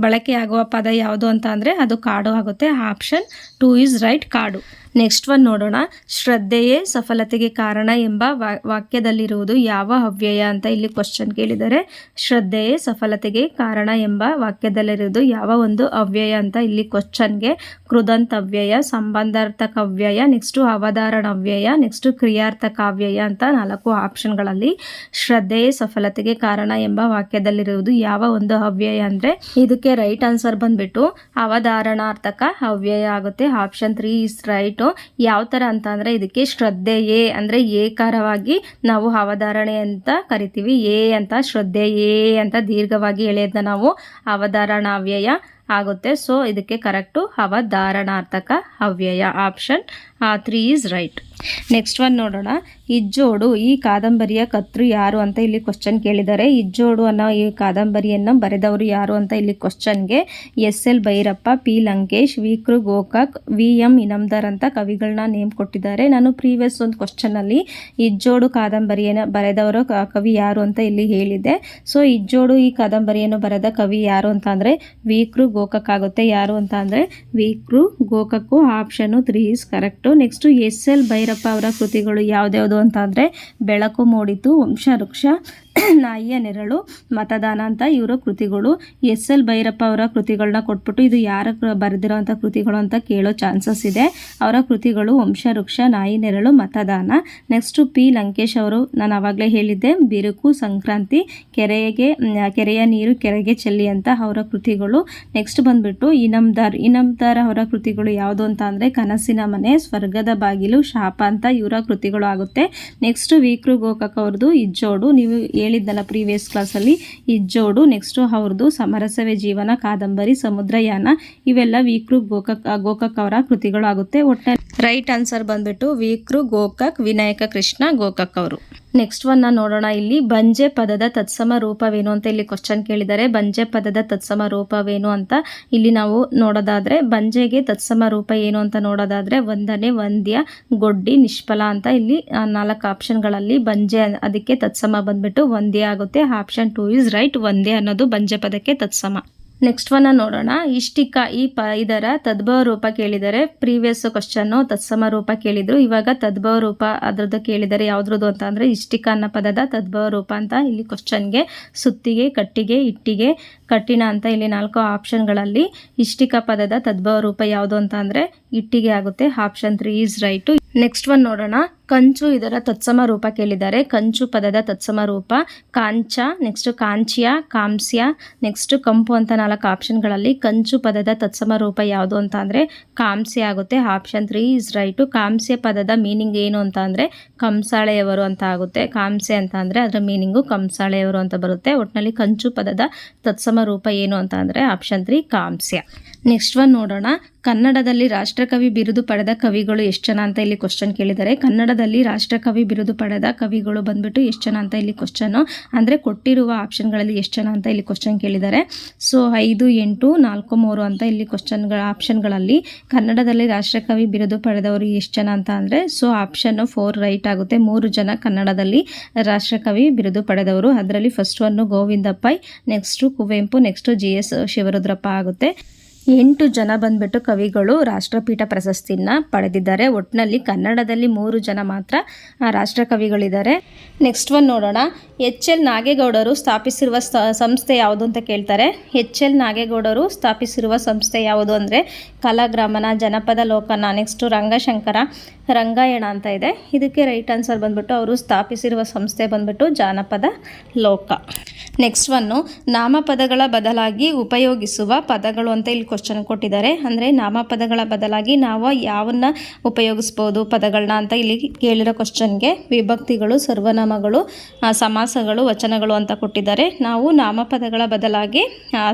ಬಳಕೆಯಾಗುವ ಪದ ಯಾವುದು ಅಂತ ಅದು ಕಾಡು ಆಗುತ್ತೆ. ಆಪ್ಷನ್ ಟೂ ಈಸ್ ರೈಟ್ ಕಾಡು. ನೆಕ್ಸ್ಟ್ ಒನ್ ನೋಡೋಣ. ಶ್ರದ್ಧೆಯೇ ಸಫಲತೆಗೆ ಕಾರಣ ಎಂಬ ವಾಕ್ಯದಲ್ಲಿರುವುದು ಯಾವ ಅವ್ಯಯ ಅಂತ ಇಲ್ಲಿ ಕ್ವಶನ್ ಕೇಳಿದರೆ ಶ್ರದ್ಧೆಯೇ ಸಫಲತೆಗೆ ಕಾರಣ ಎಂಬ ವಾಕ್ಯದಲ್ಲಿರುವುದು ಯಾವ ಒಂದು ಅವ್ಯಯ ಅಂತ ಇಲ್ಲಿ ಕ್ವಶನ್ಗೆ ಕೃದಂತ ಅವ್ಯಯ ಸಂಬಂಧಾರ್ಥಕ ಅವ್ಯಯ ನೆಕ್ಸ್ಟು ಅವಧಾರಣ ಅವ್ಯಯ ನೆಕ್ಸ್ಟು ಕ್ರಿಯಾರ್ಥಕ ಅವ್ಯಯ ಅಂತ ನಾಲ್ಕು ಆಪ್ಷನ್ಗಳಲ್ಲಿ ಶ್ರದ್ಧೆಯೇ ಸಫಲತೆಗೆ ಕಾರಣ ಎಂಬ ವಾಕ್ಯದಲ್ಲಿರುವುದು ಯಾವ ಒಂದು ಅವ್ಯಯ ಅಂದರೆ ಇದಕ್ಕೆ ರೈಟ್ ಆನ್ಸರ್ ಬಂದ್ಬಿಟ್ಟು ಅವಧಾರಣಾರ್ಥಕ ಅವ್ಯಯ ಆಗುತ್ತೆ. ಆಪ್ಷನ್ ತ್ರೀ ಇಸ್ ರೈಟು ಯಾವ ಥರ ಅಂತ ಅಂದರೆ ಇದಕ್ಕೆ ಶ್ರದ್ಧೆಯೇ ಅಂದರೆ ಏಕಾರವಾಗಿ ನಾವು ಅವಧಾರಣೆ ಅಂತ ಕರಿತೀವಿ. ಏ ಅಂತ ಶ್ರದ್ಧೆ ಏ ಅಂತ ದೀರ್ಘವಾಗಿ ಎಳೆಯೋದನ್ನ ನಾವು ಅವಧಾರಣಾವ್ಯಯ ಆಗುತ್ತೆ. ಸೊ ಇದಕ್ಕೆ ಕರೆಕ್ಟು ಅವಧಾರಣಾರ್ಥಕ ಅವ್ಯಯ. Option three is right next one ನೋಡೋಣ. ಇಜ್ಜೋಡು, ಈ ಕಾದಂಬರಿಯ ಕರ್ತೃ ಯಾರು ಅಂತ ಇಲ್ಲಿ ಕ್ವಶನ್ ಕೇಳಿದ್ದಾರೆ. ಇಜ್ಜೋಡು ಅನ್ನೋ ಈ ಕಾದಂಬರಿಯನ್ನು ಬರೆದವರು ಯಾರು ಅಂತ ಇಲ್ಲಿ ಕ್ವಶನ್ಗೆ S L Bhyrappa, P Lankesh, V Kru Gokak, V M Inamdar ಅಂತ ಕವಿಗಳನ್ನ ನೇಮ್ ಕೊಟ್ಟಿದ್ದಾರೆ. ನಾನು ಪ್ರೀವಿಯಸ್ ಒಂದು ಕ್ವಶನಲ್ಲಿ ಇಜ್ಜೋಡು ಕಾದಂಬರಿಯನ್ನು ಬರೆದವರು ಕವಿ ಯಾರು ಅಂತ ಇಲ್ಲಿ ಹೇಳಿದೆ ಸೊ ಇಜ್ಜೋಡು ಈ ಕಾದಂಬರಿಯನ್ನು ಬರೆದ ಕವಿ ಯಾರು ಅಂತ ಅಂದರೆ ವಿ ಕೃ ಗೋಕಾಕ್ ಆಗುತ್ತೆ. ಯಾರು ಅಂತ ಅಂದರೆ V Kru Gokak three is correct next S L Bhyrappa ಅವರ ಕೃತಿಗಳು ಯಾವ್ದ್ಯಾವುದು ಅಂತ ಅಂದರೆ ಬೆಳಕು ಮೂಡಿತು ವಂಶವೃಕ್ಷ ನಾಯಿಯ ನೆರಳು, ಮತದಾನ ಅಂತ ಇವರ ಕೃತಿಗಳು. ಎಸ್ ಎಲ್ ಭೈರಪ್ಪ ಅವರ ಕೃತಿಗಳನ್ನ ಕೊಟ್ಬಿಟ್ಟು ಇದು ಯಾರ ಬರೆದಿರೋವಂಥ ಕೃತಿಗಳು ಅಂತ ಕೇಳೋ ಚಾನ್ಸಸ್ ಇದೆ. ಅವರ ಕೃತಿಗಳು ವಂಶವೃಕ್ಷ ನಾಯಿ ನೆರಳು, ಮತದಾನ. ನೆಕ್ಸ್ಟು ಪಿ ಲಂಕೇಶ್ ಅವರು, ನಾನು ಆವಾಗಲೇ ಹೇಳಿದ್ದೆ, ಬಿರುಕು, ಸಂಕ್ರಾಂತಿ, ಕೆರೆಗೆ ಕೆರೆಯ ನೀರು, ಕೆರೆಗೆ ಚೆಲ್ಲಿ ಅಂತ ಅವರ ಕೃತಿಗಳು. ನೆಕ್ಸ್ಟ್ ಬಂದ್ಬಿಟ್ಟು ಇನಮ್ದಾರ್ ಇನಮ್ದಾರ್ ಅವರ ಕೃತಿಗಳು ಯಾವುದು ಅಂತ ಅಂದರೆ ಕನಸಿನ ಮನೆ, ಸ್ವರ್ಗದ ಬಾಗಿಲು, ಶಾಪ ಅಂತ ಇವರ ಕೃತಿಗಳು ಆಗುತ್ತೆ. ನೆಕ್ಸ್ಟ್ ವಿಕ್ರು ಗೋಕಾಕ್ ಅವ್ರದ್ದು, ಇಜ್ಜೋಡು. ನೀವು ಹೇಳಿದ್ದಲ್ಲ ಪ್ರೀವಿಯಸ್ ಕ್ಲಾಸಲ್ಲಿ ಇಜ್ಜೋಡು ನೆಕ್ಸ್ಟು ಅವ್ರದ್ದು ಸಮರಸವೇ ಜೀವನ, ಕಾದಂಬರಿ, ಸಮುದ್ರಯಾನ, ಇವೆಲ್ಲ ವೀಕ್ರು ಗೋಕಕ್ ಗೋಕಕ್ ಅವರ ಕೃತಿಗಳು ಆಗುತ್ತೆ. ಒಟ್ಟ ರೈಟ್ ಆನ್ಸರ್ ಬಂದ್ಬಿಟ್ಟು ವೀಕ್ರು, ಗೋಕಕ್, ವಿನಾಯಕ ಕೃಷ್ಣ, ಗೋಕಕ್ ಅವರು. ನೆಕ್ಸ್ಟ್ ಒನ್ ನೋಡೋಣ. ಇಲ್ಲಿ ಬಂಜೆ ಪದದ ತತ್ಸಮ ರೂಪವೇನು ಅಂತ ಇಲ್ಲಿ ಕ್ವಶನ್ ಕೇಳಿದ್ದಾರೆ. ಬಂಜೆ ಪದದ ತತ್ಸಮ ರೂಪವೇನು ಅಂತ ಇಲ್ಲಿ ನಾವು ನೋಡೋದಾದ್ರೆ, ಬಂಜೆಗೆ ತತ್ಸಮ ರೂಪ ಏನು ಅಂತ ನೋಡೋದಾದ್ರೆ, ಒಂದನೇ ವಂದ್ಯ, ಗೊಡ್ಡಿ, ನಿಷ್ಫಲ ಅಂತ ಇಲ್ಲಿ ನಾಲ್ಕು ಆಪ್ಷನ್ಗಳಲ್ಲಿ ಬಂಜೆ ಅದಕ್ಕೆ ತತ್ಸಮ ಬಂದ್ಬಿಟ್ಟು ಒಂದೇ ಆಗುತ್ತೆ. ಆಪ್ಷನ್ ಟೂ ಇಸ್ ರೈಟ್ ಒಂದೇ ಅನ್ನೋದು ಬಂಜೆ ಪದಕ್ಕೆ ತತ್ಸಮ. ನೆಕ್ಸ್ಟ್ ಒನ್ನ ನೋಡೋಣ. ಇಷ್ಟಿಕ ಈ ಪ ಇದರ ತದ್ಭವ ರೂಪ ಕೇಳಿದರೆ ಪ್ರೀವಿಯಸ್ ಕ್ವಶನ್ನು ತತ್ಸಮ ರೂಪ ಕೇಳಿದ್ರು. ಇವಾಗ ತದ್ಭವ ರೂಪ ಅದ್ರದ್ದು ಕೇಳಿದರೆ ಯಾವ್ದ್ರದ್ದು ಅಂತ ಅಂದರೆ ಇಷ್ಟಿಕ ಅನ್ನೋ ಪದದ ತದ್ಭವ ರೂಪ ಅಂತ ಇಲ್ಲಿ ಕ್ವಶನ್ಗೆ ಸುತ್ತಿಗೆ, ಕಟ್ಟಿಗೆ, ಇಟ್ಟಿಗೆ ಕಠಿಣ ಅಂತ ಇಲ್ಲಿ ನಾಲ್ಕು ಆಪ್ಷನ್ಗಳಲ್ಲಿ ಇಷ್ಟಿಕ ಪದದ ತದ್ಭವ ರೂಪ ಯಾವುದು ಅಂತ ಅಂದರೆ ಇಟ್ಟಿಗೆ ಆಗುತ್ತೆ. Option three is right next one ನೋಡೋಣ. ಕಂಚು ಇದರ ತತ್ಸಮ ರೂಪ ಕೇಳಿದ್ದಾರೆ. ಕಂಚು ಪದದ ತತ್ಸಮ ರೂಪ ಕಾಂಚ ನೆಕ್ಸ್ಟ್ ಕಾಂಚ್ಯ, ಕಾಂಸ್ಯ ನೆಕ್ಸ್ಟ್ ಕಂಪು ಅಂತ ನಾಲ್ಕು ಆಪ್ಷನ್ಗಳಲ್ಲಿ ಕಂಚು ಪದದ ತತ್ಸಮ ರೂಪ ಯಾವುದು ಅಂತ ಅಂದರೆ ಕಾಂಸ್ಯ ಆಗುತ್ತೆ. ಆಪ್ಷನ್ ತ್ರೀ ಇಸ್ ರೈಟು ಕಾಂಸ್ಯ ಪದದ ಮೀನಿಂಗ್ ಏನು ಅಂತ ಅಂದರೆ ಕಂಸಾಳೆಯವರು ಅಂತ ಆಗುತ್ತೆ. ಕಾಂಸ್ಯ ಅಂತ ಅಂದರೆ ಅದರ ಮೀನಿಂಗು ಕಂಸಾಳೆಯವರು ಅಂತ ಬರುತ್ತೆ. ಒಟ್ಟಿನಲ್ಲಿ ಕಂಚು ಪದದ ತತ್ಸಮ ರೂಪ ಏನು ಅಂತ ಅಂದರೆ ಆಪ್ಷನ್ ತ್ರೀ ಕಾಂಸ್ಯ. ನೆಕ್ಸ್ಟ್ ಒನ್ ನೋಡೋಣ. ಕನ್ನಡದಲ್ಲಿ ರಾಷ್ಟ್ರಕವಿ ಬಿರುದು ಪಡೆದ ಕವಿಗಳು ಎಷ್ಟು ಜನ ಅಂತ ಇಲ್ಲಿ ಕ್ವಶನ್ ಕೇಳಿದ್ದಾರೆ. ಕನ್ನಡದಲ್ಲಿ ರಾಷ್ಟ್ರಕವಿ ಬಿರುದು ಪಡೆದ ಕವಿಗಳು ಬಂದ್ಬಿಟ್ಟು ಎಷ್ಟು ಜನ ಅಂತ ಇಲ್ಲಿ ಕ್ವಶನು ಅಂದರೆ ಕೊಟ್ಟಿರುವ ಆಪ್ಷನ್ಗಳಲ್ಲಿ ಎಷ್ಟು ಜನ ಅಂತ ಇಲ್ಲಿ ಕ್ವಶನ್ ಕೇಳಿದ್ದಾರೆ. ಸೊ ಐದು, ಎಂಟು, ನಾಲ್ಕು, ಮೂರು ಅಂತ ಇಲ್ಲಿ ಕ್ವಶನ್ಗಳ ಆಪ್ಷನ್ಗಳಲ್ಲಿ ಕನ್ನಡದಲ್ಲಿ ರಾಷ್ಟ್ರಕವಿ ಬಿರುದು ಪಡೆದವರು ಎಷ್ಟು ಜನ ಅಂತ ಅಂದರೆ ಸೊ ಆಪ್ಷನ್ ಫೋರ್ ರೈಟ್ ಆಗುತ್ತೆ. ಮೂರು ಜನ ಕನ್ನಡದಲ್ಲಿ ರಾಷ್ಟ್ರಕವಿ ಬಿರುದು ಪಡೆದವರು. ಅದರಲ್ಲಿ first one Govindappa next Kuvempu next G S Shivarudrappa ಆಗುತ್ತೆ. ಎಂಟು ಜನ ಬಂದ್ಬಿಟ್ಟು ಕವಿಗಳು ರಾಷ್ಟ್ರಪೀಠ ಪ್ರಶಸ್ತಿಯನ್ನು ಪಡೆದಿದ್ದಾರೆ. ಒಟ್ಟಿನಲ್ಲಿ ಕನ್ನಡದಲ್ಲಿ ಮೂರು ಜನ ಮಾತ್ರ ರಾಷ್ಟ್ರಕವಿಗಳಿದ್ದಾರೆ. ನೆಕ್ಸ್ಟ್ ಒನ್ ನೋಡೋಣ. ಎಚ್ ಎಲ್ ನಾಗೇಗೌಡರು ಸ್ಥಾಪಿಸಿರುವ ಸಂಸ್ಥೆ ಯಾವುದು ಅಂತ ಕೇಳ್ತಾರೆ. ಎಚ್ ಎಲ್ ನಾಗೇಗೌಡರು ಸ್ಥಾಪಿಸಿರುವ ಸಂಸ್ಥೆ ಯಾವುದು ಅಂದರೆ ಕಲಾಗ್ರಾಮನ ಜನಪದ ಲೋಕನ ನೆಕ್ಸ್ಟು ರಂಗಶಂಕರ, ರಂಗಾಯಣ ಅಂತ ಇದೆ. ಇದಕ್ಕೆ ರೈಟ್ ಆನ್ಸರ್ ಬಂದ್ಬಿಟ್ಟು ಅವರು ಸ್ಥಾಪಿಸಿರುವ ಸಂಸ್ಥೆ ಬಂದ್ಬಿಟ್ಟು ಜಾನಪದ ಲೋಕ. ನೆಕ್ಸ್ಟ್ ಒನ್ನು ನಾಮಪದಗಳ ಬದಲಾಗಿ ಉಪಯೋಗಿಸುವ ಪದಗಳು ಅಂತ ಇಲ್ಲಿ ಕ್ವಶನ್ ಕೊಟ್ಟಿದ್ದಾರೆ. ಅಂದರೆ ನಾಮಪದಗಳ ಬದಲಾಗಿ ನಾವು ಯಾವನ್ನ ಉಪಯೋಗಿಸ್ಬೋದು ಪದಗಳನ್ನ ಅಂತ ಇಲ್ಲಿ ಕೇಳಿರೋ ಕ್ವಶನ್ಗೆ ವಿಭಕ್ತಿಗಳು, ಸರ್ವನಾಮಗಳು ಸಮಾಸಗಳು, ವಚನಗಳು ಅಂತ ಕೊಟ್ಟಿದ್ದಾರೆ. ನಾವು ನಾಮಪದಗಳ ಬದಲಾಗಿ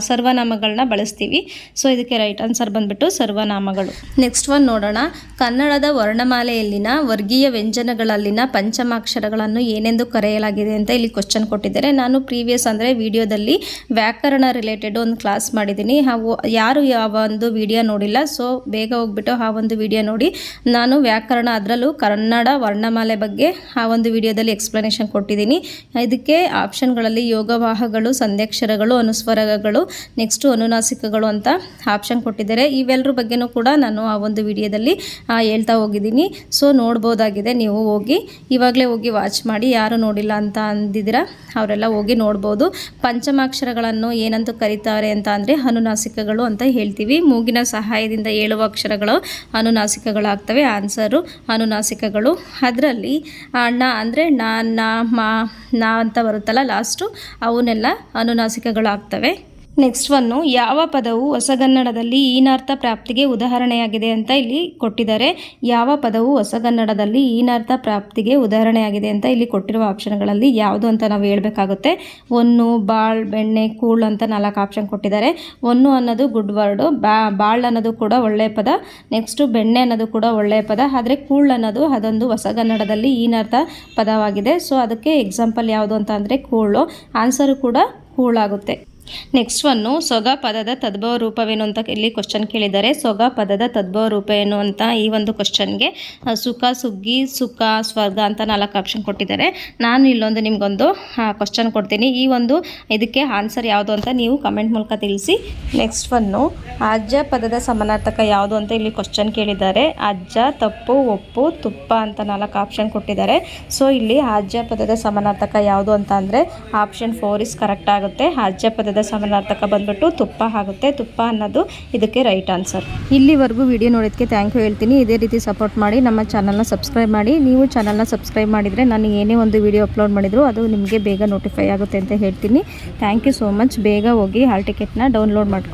ಸರ್ವನಾಮಗಳನ್ನ ಬಳಸ್ತೀವಿ. ಸೊ ಇದಕ್ಕೆ ರೈಟ್ ಆನ್ಸರ್ ಬಂದ್ಬಿಟ್ಟು ಸರ್ವನಾಮಗಳು. ನೆಕ್ಸ್ಟ್ ಒನ್ ನೋಡೋಣ. ಕನ್ನಡದ ವರ್ಣಮಾಲೆಯಲ್ಲಿನ ವರ್ಗೀಯ ವ್ಯಂಜನಗಳಲ್ಲಿನ ಪಂಚಮಾಕ್ಷರಗಳನ್ನು ಏನೆಂದು ಕರೆಯಲಾಗಿದೆ ಅಂತ ಇಲ್ಲಿ ಕ್ವಶನ್ ಕೊಟ್ಟಿದ್ದಾರೆ. ನಾನು ಪ್ರೀವಿಯಸ್ ಅಂದರೆ ವಿಡಿಯೋದಲ್ಲಿ ವ್ಯಾಕರಣ ರಿಲೇಟೆಡ್ ಒಂದು ಕ್ಲಾಸ್ ಮಾಡಿದ್ದೀನಿ. ಅವು ಯಾರು ಯಾವ ಒಂದು ವಿಡಿಯೋ ನೋಡಿಲ್ಲ ಸೊ ಬೇಗ ಹೋಗ್ಬಿಟ್ಟು ಆ ಒಂದು ವಿಡಿಯೋ ನೋಡಿ. ನಾನು ವ್ಯಾಕರಣ ಅದರಲ್ಲೂ ಕನ್ನಡ ವರ್ಣಮಾಲೆ ಬಗ್ಗೆ ಆ ಒಂದು ವಿಡಿಯೋದಲ್ಲಿ ಎಕ್ಸ್ಪ್ಲನೇಷನ್ ಕೊಟ್ಟಿದ್ದೀನಿ. ಇದಕ್ಕೆ ಆಪ್ಷನ್ಗಳಲ್ಲಿ ಯೋಗವಾಹಗಳು, ಸಂಧ್ಯಾಕ್ಷರಗಳು, ಅನುಸ್ವರಗಳು ನೆಕ್ಸ್ಟು ಅನುನಾಸಿಕಗಳು ಅಂತ ಆಪ್ಷನ್ ಕೊಟ್ಟಿದ್ದಾರೆ. ಇವೆಲ್ಲರ ಬಗ್ಗೆನೂ ಕೂಡ ನಾನು ಆ ಒಂದು ವಿಡಿಯೋದಲ್ಲಿ ಹೇಳ್ತಾ ಹೋಗಿದ್ದೀನಿ. ಸೊ ನೋಡ್ಬೋದಾಗಿದೆ, ನೀವು ಹೋಗಿ. ಇವಾಗಲೇ ಹೋಗಿ ವಾಚ್ ಮಾಡಿ. ಯಾರು ನೋಡಿಲ್ಲ ಅಂತ ಅಂದಿದ್ದೀರಾ, ಅವರೆಲ್ಲ ಹೋಗಿ ನೋಡ್ಬೋದು. ಪಂಚಮಾಕ್ಷರಗಳನ್ನು ಏನಂತ ಕರೀತಾರೆ ಅಂತ ಅಂದರೆ ಅನುನಾಸಿಕಗಳು ಅಂತ ಹೇಳ್ತೀವಿ. ಮೂಗಿನ ಸಹಾಯದಿಂದ ಏಳುವ ಅಕ್ಷರಗಳು ಅನುನಾಸಿಕಗಳಾಗ್ತವೆ. ಆನ್ಸರು ಅನುನಾಸಿಕಗಳು. ಅದರಲ್ಲಿ ಅಣ್ಣ ಅಂದರೆ ನಾ ನಾ, ಮಾ, ನಾ ಅಂತ ಬರುತ್ತಲ್ಲ, ಲಾಸ್ಟು ಅವನ್ನೆಲ್ಲ ಅನುನಾಸಿಕಗಳಾಗ್ತವೆ. ನೆಕ್ಸ್ಟ್ ಒನ್ನು ಯಾವ ಪದವು ಹೊಸಗನ್ನಡದಲ್ಲಿ ಈನಾರ್ಥ ಪ್ರಾಪ್ತಿಗೆ ಉದಾಹರಣೆಯಾಗಿದೆ ಅಂತ ಇಲ್ಲಿ ಕೊಟ್ಟಿದ್ದಾರೆ. ಯಾವ ಪದವು ಹೊಸಗನ್ನಡದಲ್ಲಿ ಈನಾರ್ಥ ಪ್ರಾಪ್ತಿಗೆ ಉದಾಹರಣೆಯಾಗಿದೆ ಅಂತ ಇಲ್ಲಿ ಕೊಟ್ಟಿರುವ ಆಪ್ಷನ್ಗಳಲ್ಲಿ ಯಾವುದು ಅಂತ ನಾವು ಹೇಳಬೇಕಾಗುತ್ತೆ. ಒನ್ನು ಬಾಳ್, ಬೆಣ್ಣೆ, ಕೂಳ್ ಅಂತ ನಾಲ್ಕು ಆಪ್ಷನ್ ಕೊಟ್ಟಿದ್ದಾರೆ. ಒನ್ನು ಅನ್ನೋದು ಗುಡ್ ವರ್ಡು ಬಾಳ್ ಅನ್ನೋದು ಕೂಡ ಒಳ್ಳೆಯ ಪದ. ನೆಕ್ಸ್ಟು ಬೆಣ್ಣೆ ಅನ್ನೋದು ಕೂಡ ಒಳ್ಳೆಯ ಪದ. ಆದರೆ ಕೂಳ್ ಅನ್ನೋದು ಅದೊಂದು ಹೊಸಗನ್ನಡದಲ್ಲಿ ಈನಾರ್ಥ ಪದವಾಗಿದೆ. ಸೊ ಅದಕ್ಕೆ ಎಕ್ಸಾಂಪಲ್ ಯಾವುದು ಅಂತ ಅಂದರೆ ಕೂಳು. ಆನ್ಸರು ಕೂಡ ಕೂಳಾಗುತ್ತೆ. ನೆಕ್ಸ್ಟ್ ಒನ್ನು ಸೊಗ ಪದದ ತದ್ಭವ ರೂಪವೇನು ಅಂತ ಇಲ್ಲಿ ಕ್ವಶನ್ ಕೇಳಿದ್ದಾರೆ. ಸೊಗ ಪದದ ತದ್ಭವ ರೂಪ ಏನು ಅಂತ ಈ ಒಂದು ಕ್ವಶನ್ಗೆ ಸುಖ, ಸುಗ್ಗಿ, ಸುಖ, ಸ್ವರ್ಗ ಅಂತ ನಾಲ್ಕು ಆಪ್ಷನ್ ಕೊಟ್ಟಿದ್ದಾರೆ. ನಾನು ಇಲ್ಲೊಂದು ನಿಮಗೊಂದು ಕ್ವಶನ್ ಕೊಡ್ತೀನಿ. ಈ ಒಂದು, ಇದಕ್ಕೆ ಆನ್ಸರ್ ಯಾವುದು ಅಂತ ನೀವು ಕಮೆಂಟ್ ಮೂಲಕ ತಿಳಿಸಿ. ನೆಕ್ಸ್ಟ್ ಒನ್ನು ಅಜ್ಜ ಪದದ ಸಮಾನಾರ್ಥಕ ಯಾವುದು ಅಂತ ಇಲ್ಲಿ ಕ್ವಶನ್ ಕೇಳಿದ್ದಾರೆ. ಅಜ್ಜ, ತಪ್ಪು, ಒಪ್ಪು, ತುಪ್ಪ ಅಂತ ನಾಲ್ಕು ಆಪ್ಷನ್ ಕೊಟ್ಟಿದ್ದಾರೆ. ಸೊ ಇಲ್ಲಿ ಅಜ್ಜ ಪದದ ಸಮಾನಾರ್ಥಕ ಯಾವುದು ಅಂತ ಅಂದರೆ ಆಪ್ಷನ್ ಫೋರ್ ಇಸ್ ಕರೆಕ್ಟ್ ಆಗುತ್ತೆ. ಅಜ್ಜ ಪದದ ಸಮಾನಾರ್ಥಕ ಬಂದ್ಬಿಟ್ಟು ತುಪ್ಪ ಆಗುತ್ತೆ. ತುಪ್ಪ ಅನ್ನೋದು ಇದಕ್ಕೆ ರೈಟ್ ಆನ್ಸರ್ ಇಲ್ಲಿವರೆಗೂ ವಿಡಿಯೋ ನೋಡೋದಕ್ಕೆ ಥ್ಯಾಂಕ್ ಯು ಹೇಳ್ತೀನಿ. ಇದೇ ರೀತಿ ಸಪೋರ್ಟ್ ಮಾಡಿ ನಮ್ಮ ಚಾನಲ್ನ ಸಬ್ಸ್ಕ್ರೈಬ್ ಮಾಡಿ. ನೀವು ಚಾನಲ್ನ ಸಬ್ಸ್ಕ್ರೈಬ್ ಮಾಡಿದರೆ ನಾನು ಏನೇ ಒಂದು ವಿಡಿಯೋ ಅಪ್ಲೋಡ್ ಮಾಡಿದ್ರು ಅದು ನಿಮಗೆ ಬೇಗ ನೋಟಿಫೈ ಆಗುತ್ತೆ ಅಂತ ಹೇಳ್ತೀನಿ. ಥ್ಯಾಂಕ್ ಯು ಸೋ ಮಚ್ ಬೇಗ ಹೋಗಿ ಹಾಲ್ ಟಿಕೆಟ್ನ ಡೌನ್ಲೋಡ್ ಮಾಡ್ಕೊಳ್ಳಿ.